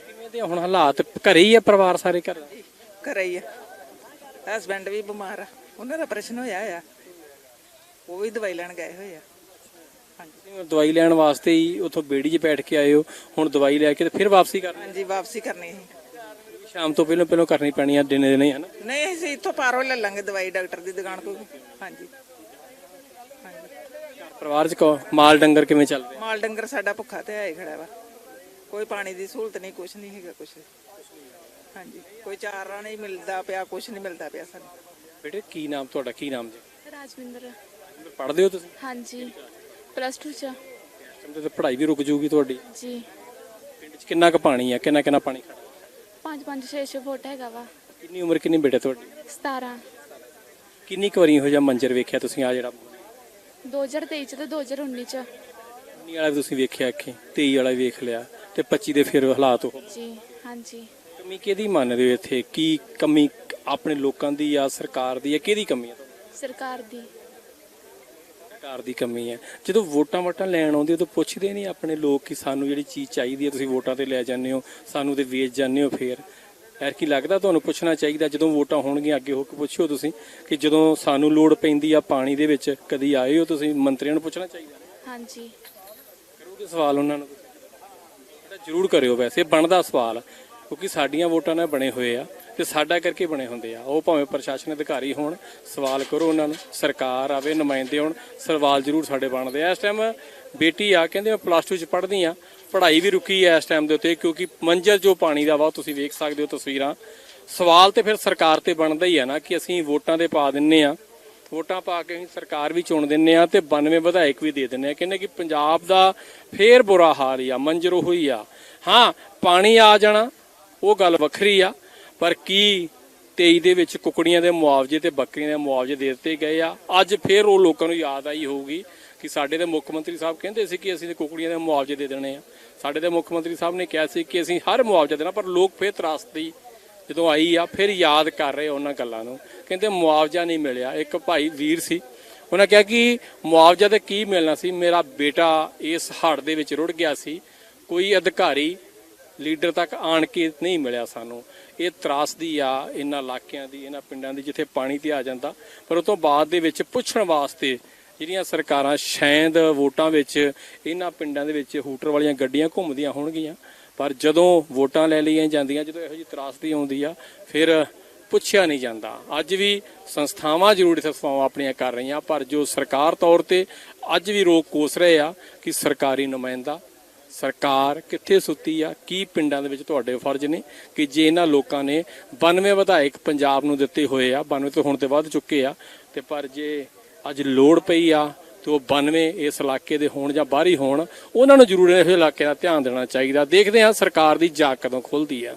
ਕਿਵੇਂ ਦੇ ਹੁਣ ਹਾਲਾਤ ਘਰੇ ਹੀ ਆ ਪਰਿਵਾਰ ਸਾਰੇ ਘਰ? ਘਰੇ ਹੀ ਆ। ਹਸਬੈਂਡ ਵੀ ਬਿਮਾਰ ਆ। ਉਹਨਾਂ ਦਾ ਪ੍ਰਸ਼ਨ ਹੋਇਆ ਆ। ਉਹ ਵੀ ਦਵਾਈ ਲੈਣ ਗਏ ਹੋਏ ਆ। ਹਾਂਜੀ। ਦਵਾਈ ਲੈਣ ਵਾਸਤੇ ਹੀ ਉਥੋਂ ਬੇੜੀ 'ਚ ਬੈਠ ਕੇ ਆਏ ਹੋ। ਹੁਣ ਦਵਾਈ ਲੈ ਕੇ ਤੇ ਫਿਰ ਵਾਪਸੀ ਕਰਨੀ? ਹਾਂਜੀ ਵਾਪਸੀ ਕਰਨੀ ਹੈ ਸ਼ਾਮ ਤੋਂ ਪਹਿਲਾਂ ਪਹਿਲਾਂ ਕਰਨੀ ਪੈਣੀ ਆ ਦਿਨੇ ਦਿਨੇ ਹਨਾ ਨਹੀਂ ਅਸੀਂ ਇੱਥੋਂ ਪਾਰੋਂ ਲੈ ਲਾਂਗੇ ਦਵਾਈ ਡਾਕਟਰ ਦੀ ਦੁਕਾਨ ਤੋਂ। ਹਾਂਜੀ। ਹਾਂਜੀ ਪਰਿਵਾਰ 'ਚ ਕੋ ਮਾਲ ਡੰਗਰ ਕਿਵੇਂ ਚੱਲ ਰਿਹਾ ਮਾਲ ਡੰਗਰ ਸਾਡਾ ਭੁੱਖਾ ਤੇ ਆਏ ਖੜਾ ਵਾ। ਕੋਈ ਪਾਣੀ ਦੀ ਸਹੂਲਤ ਨਹੀਂ ਕੁਛ ਨਹੀਂ ਹੈਗਾ ਕੁਛ। ਹਾਂਜੀ। ਕੋਈ ਚਾਰਾ ਨਹੀਂ ਮਿਲਦਾ ਪਿਆ ਕੁਛ ਨਹੀਂ ਮਿਲਦਾ ਪਿਆ ਸਾਨੂੰ। ਬੇਟੇ ਕੀ ਨਾਮ ਤੁਹਾਡਾ? ਕੀ ਨਾਮ ਜੀ? ਰਾਜਵਿੰਦਰ। ਪੜ੍ਹਦੇ ਹੋ ਤੁਸੀਂ? ਹਾਂਜੀ। ਪਲੱਸ 2 ਚ ਤੇ ਪੜ੍ਹਾਈ ਵੀ ਰੁਕ ਜਾਊਗੀ ਤੁਹਾਡੀ। ਜੀ। ਪਿੰਡ 'ਚ ਕਿੰਨਾ ਕੁ ਪਾਣੀ ਆ? ਕਿੰਨਾ ਕਿੰਨਾ ਪਾਣੀ ਖੜਾ 5 5 6 6 ਫੁੱਟ ਹੈਗਾ ਵਾ। ਕਿੰਨੀ ਉਮਰ ਕਿੰਨੀ ਬੇਟੇ ਤੁਹਾਡੀ? 17 ਕਿੰਨੀ ਕੁ ਵਾਰੀ ਇਹੋ ਜਿਹਾ ਮੰਜ਼ਰ ਵੇਖਿਆ ਤੁਸੀਂ ਆ ਜਿਹੜਾ? 2023 ਚ ਤੇ 2019 ਚ। 19 ਵਾਲਾ ਵੀ ਤੁਸੀਂ ਵੇਖਿਆ ਅੱਖੀ 23 ਵਾਲਾ ਵੀ ਵੇਖ ਲਿਆ ਤੇ 25 ਦੇ ਫਿਰ ਹਾਲਾਤ ਉਹ। ਜੀ ਹਾਂਜੀ। ਕਮੀ ਕਿਹਦੀ ਮੰਨਦੇ ਹੋ ਇੱਥੇ? ਕੀ ਕਮੀ ਆਪਣੇ ਲੋਕਾਂ ਦੀ ਜਾਂ ਸਰਕਾਰ ਦੀ ਜਾਂ ਕਿਹਦੀ ਕਮੀ ਹੈ ਸਰਕਾਰ ਦੀ। ਸਰਕਾਰ ਦੀ ਕਮੀ ਹੈ। ਜਦੋਂ ਵੋਟਾਂ ਵਟਾਂ ਲੈਣ ਆਉਂਦੇ ਉਦੋਂ ਪੁੱਛਦੇ ਨਹੀਂ ਆਪਣੇ ਲੋਕ ਕਿ ਸਾਨੂੰ ਜਿਹੜੀ ਚੀਜ਼ ਚਾਹੀਦੀ ਹੈ ਤੁਸੀਂ ਵੋਟਾਂ ਤੇ ਲੈ ਜਾਂਦੇ ਹੋ ਸਾਨੂੰ ਤੇ ਵੇਚ ਜਾਂਦੇ ਹੋ ਫੇਰ। ਯਾਰ ਕੀ ਲੱਗਦਾ ਤੁਹਾਨੂੰ ਪੁੱਛਣਾ ਚਾਹੀਦਾ ਜਦੋਂ ਵੋਟਾਂ ਹੋਣਗੀਆਂ ਅੱਗੇ ਹੋ ਕੇ ਪੁੱਛਿਓ ਤੁਸੀਂ ਕਿ ਜਦੋਂ ਸਾਨੂੰ ਲੋੜ ਪੈਂਦੀ ਆ ਪਾਣੀ ਦੇ ਵਿੱਚ ਕਦੀ ਆਏ ਹੋ ਤੁਸੀਂ? ਮੰਤਰੀਆਂ ਨੂੰ ਪੁੱਛਣਾ ਚਾਹੀਦਾ। ਹਾਂਜੀ। ਕਰੋਗੇ ਸਵਾਲ ਉਹਨਾਂ ਨੂੰ? ਜ਼ਰੂਰ ਕਰਿਓ ਵੈਸੇ ਬਣਦਾ ਸਵਾਲ ਕਿਉਂਕਿ ਸਾਡੀਆਂ ਵੋਟਾਂ ਨਾਲ ਬਣੇ ਹੋਏ ਆ। ਤੇ ਸਾਡਾ ਕਰਕੇ ਬਣੇ ਹੁੰਦੇ ਆ। ਉਹ ਭਾਵੇਂ ਪ੍ਰਸ਼ਾਸਨ ਅਧਿਕਾਰੀ ਹੋਣ, ਸਵਾਲ ਕਰੋ ਉਹਨਾਂ ਨੂੰ, ਸਰਕਾਰ ਆਵੇ, ਨੁਮਾਇੰਦੇ ਹੋਣ, ਸਵਾਲ ਜ਼ਰੂਰ ਸਾਡੇ ਬਣਦੇ ਆ। ਇਸ ਟਾਈਮ ਬੇਟੀ ਆ, ਕਹਿੰਦੇ ਮੈਂ ਪਲੱਸ 2 ਚ ਪੜ੍ਹਦੀ ਆ। ਪੜ੍ਹਾਈ ਵੀ ਰੁਕੀ ਹੈ ਇਸ ਟਾਈਮ ਦੇ ਉੱਤੇ, ਕਿਉਂਕਿ ਮੰਜ਼ਰ ਜੋ ਪਾਣੀ ਦਾ ਵਾ ਉਹ ਤੁਸੀਂ ਵੇਖ ਸਕਦੇ ਹੋ ਤਸਵੀਰਾਂ। ਸਵਾਲ ਤੇ ਫਿਰ ਸਰਕਾਰ ਤੇ ਬਣਦਾ ਹੀ ਆ ਨਾ ਕਿ ਅਸੀਂ ਵੋਟਾਂ ਦੇ ਪਾ ਦਿੰਨੇ ਆ। ਵੋਟਾਂ ਪਾ ਕੇ ਅਸੀਂ ਸਰਕਾਰ ਵੀ ਚੁਣ ਦਿੰਨੇ ਆ ਤੇ 92 ਵਿਧਾਇਕ ਵੀ ਦੇ ਦਿੰਨੇ ਆ। ਕਹਿੰਦੇ ਕਿ ਪੰਜਾਬ ਦਾ ਫੇਰ ਬੁਰਾ ਹਾਲ ਹੀ ਆ, ਮੰਜ਼ਰ ਉਹ ਆ। ਹਾਂ, ਪਾਣੀ ਆ ਜਾਣਾ, ਉਹ ਗੱਲ ਵੱਖਰੀ ਆ। ਪਰ ਕੀ 23 ਦੇ ਵਿੱਚ ਕੁਕੜੀਆਂ ਦੇ ਮੁਆਵਜ਼ੇ ਤੇ ਬੱਕਰੀਆਂ ਦੇ ਮੁਆਵਜ਼ੇ ਦੇ ਦਿੱਤੇ ਗਏ ਆ? ਅੱਜ ਫੇਰ ਉਹ ਲੋਕਾਂ ਨੂੰ ਯਾਦ ਆਈ ਹੋਊਗੀ ਕਿ ਸਾਡੇ ਦੇ ਮੁੱਖ ਮੰਤਰੀ ਸਾਹਿਬ ਕਹਿੰਦੇ ਸੀ ਕਿ ਅਸੀਂ ਤੇ ਕੁਕੜੀਆਂ ਦੇ ਮੁਆਵਜ਼ੇ ਦੇ ਦੇਣੇ ਆ। ਸਾਡੇ ਦੇ ਮੁੱਖ ਮੰਤਰੀ ਸਾਹਿਬ ਨੇ ਕਿਹਾ ਸੀ ਕਿ ਅਸੀਂ ਹਰ ਮੁਆਵਜ਼ਾ ਦੇਣਾ, ਪਰ ਲੋਕ ਫੇਰ ਤਰਾਸਦੀ ਜਦੋਂ ਆਈ ਆ, ਫਿਰ ਯਾਦ ਕਰ ਰਹੇ ਉਹਨਾਂ ਗੱਲਾਂ ਨੂੰ। ਕਹਿੰਦੇ ਮੁਆਵਜ਼ਾ ਨਹੀਂ ਮਿਲਿਆ। ਇੱਕ ਭਾਈ ਵੀਰ ਸੀ, ਉਹਨਾਂ ਕਿਹਾ ਕਿ ਮੁਆਵਜ਼ਾ ਤੇ ਕੀ ਮਿਲਣਾ ਸੀ? ਮੇਰਾ ਬੇਟਾ ਇਸ ਹੜ੍ਹ ਦੇ ਵਿੱਚ ਰੁੜ ਗਿਆ ਸੀ। ਕੋਈ ਅਧਿਕਾਰੀ ਲੀਡਰ ਤੱਕ ਆਣ ਕੇ ਨਹੀਂ ਮਿਲਿਆ ਸਾਨੂੰ। ਇਹ ਤਰਾਸਦੀ ਆ, ਇਹਨਾਂ ਇਲਾਕਿਆਂ ਦੀ, ਇਹਨਾਂ ਪਿੰਡਾਂ ਦੀ ਜਿੱਥੇ ਪਾਣੀ ਤੇ ਆ ਜਾਂਦਾ। ਪਰ ਉਸ ਤੋਂ ਬਾਅਦ ਦੇ ਵਿੱਚ ਪੁੱਛਣ ਵਾਸਤੇ ਜਿਹੜੀਆਂ ਸਰਕਾਰਾਂ ਸ਼ਾਇਦ ਵੋਟਾਂ ਵਿੱਚ, ਇਹਨਾਂ ਪਿੰਡਾਂ ਦੇ ਵਿੱਚ ਹੂਟਰ ਵਾਲੀਆਂ ਗੱਡੀਆਂ ਘੁੰਮਦੀਆਂ ਹੋਣਗੀਆਂ। ਪਰ ਜਦੋਂ ਵੋਟਾਂ ਲੈ ਲਈਆਂ ਜਾਂਦੀਆਂ, ਜਦੋਂ ਇਹੋ ਜਿਹੀ ਤਰਾਸਦੀ ਆਉਂਦੀ ਆ, ਫਿਰ ਪੁੱਛਿਆ ਨਹੀਂ ਜਾਂਦਾ। ਅੱਜ ਵੀ ਸੰਸਥਾਵਾਂ ਜ਼ਰੂਰ ਇੱਥੇ ਆਪਣੀਆਂ ਕਰ ਰਹੀਆਂ, ਪਰ ਜੋ ਸਰਕਾਰ ਤੌਰ ਤੇ ਅੱਜ ਵੀ ਰੋਕ ਕੋਸ ਰਹੇ ਆ ਕਿ ਸਰਕਾਰੀ ਨੁਮਾਇੰਦਾ ਸਰਕਾਰ ਕਿੱਥੇ ਸੁੱਤੀ ਆ? ਕੀ ਪਿੰਡਾਂ ਦੇ ਵਿੱਚ ਤੁਹਾਡੇ ਫਰਜ਼ ਨੇ ਕਿ ਜੇ ਇਹਨਾਂ ਲੋਕਾਂ ਨੇ 92 ਵਿਧਾਇਕ ਪੰਜਾਬ ਨੂੰ ਦਿੱਤੇ ਹੋਏ ਆ 92 ਤੋਂ ਹੁਣ ਤੇ ਵੱਧ ਚੁੱਕੇ ਆ, ਤੇ ਪਰ ਜੇ ਅੱਜ ਲੋੜ ਪਈ ਆ, ਤੇ ਉਹ 92 ਇਸ ਇਲਾਕੇ ਦੇ ਹੋਣ ਜਾਂ ਬਾਹਰੀ ਹੋਣ, ਉਹਨਾਂ ਨੂੰ ਜ਼ਰੂਰ ਇਸ ਇਲਾਕੇ ਦਾ ਧਿਆਨ ਦੇਣਾ ਚਾਹੀਦਾ। ਦੇਖਦੇ ਹਾਂ ਸਰਕਾਰ ਦੀ ਜਾਗ ਕਦੋਂ ਖੁੱਲਦੀ ਆ।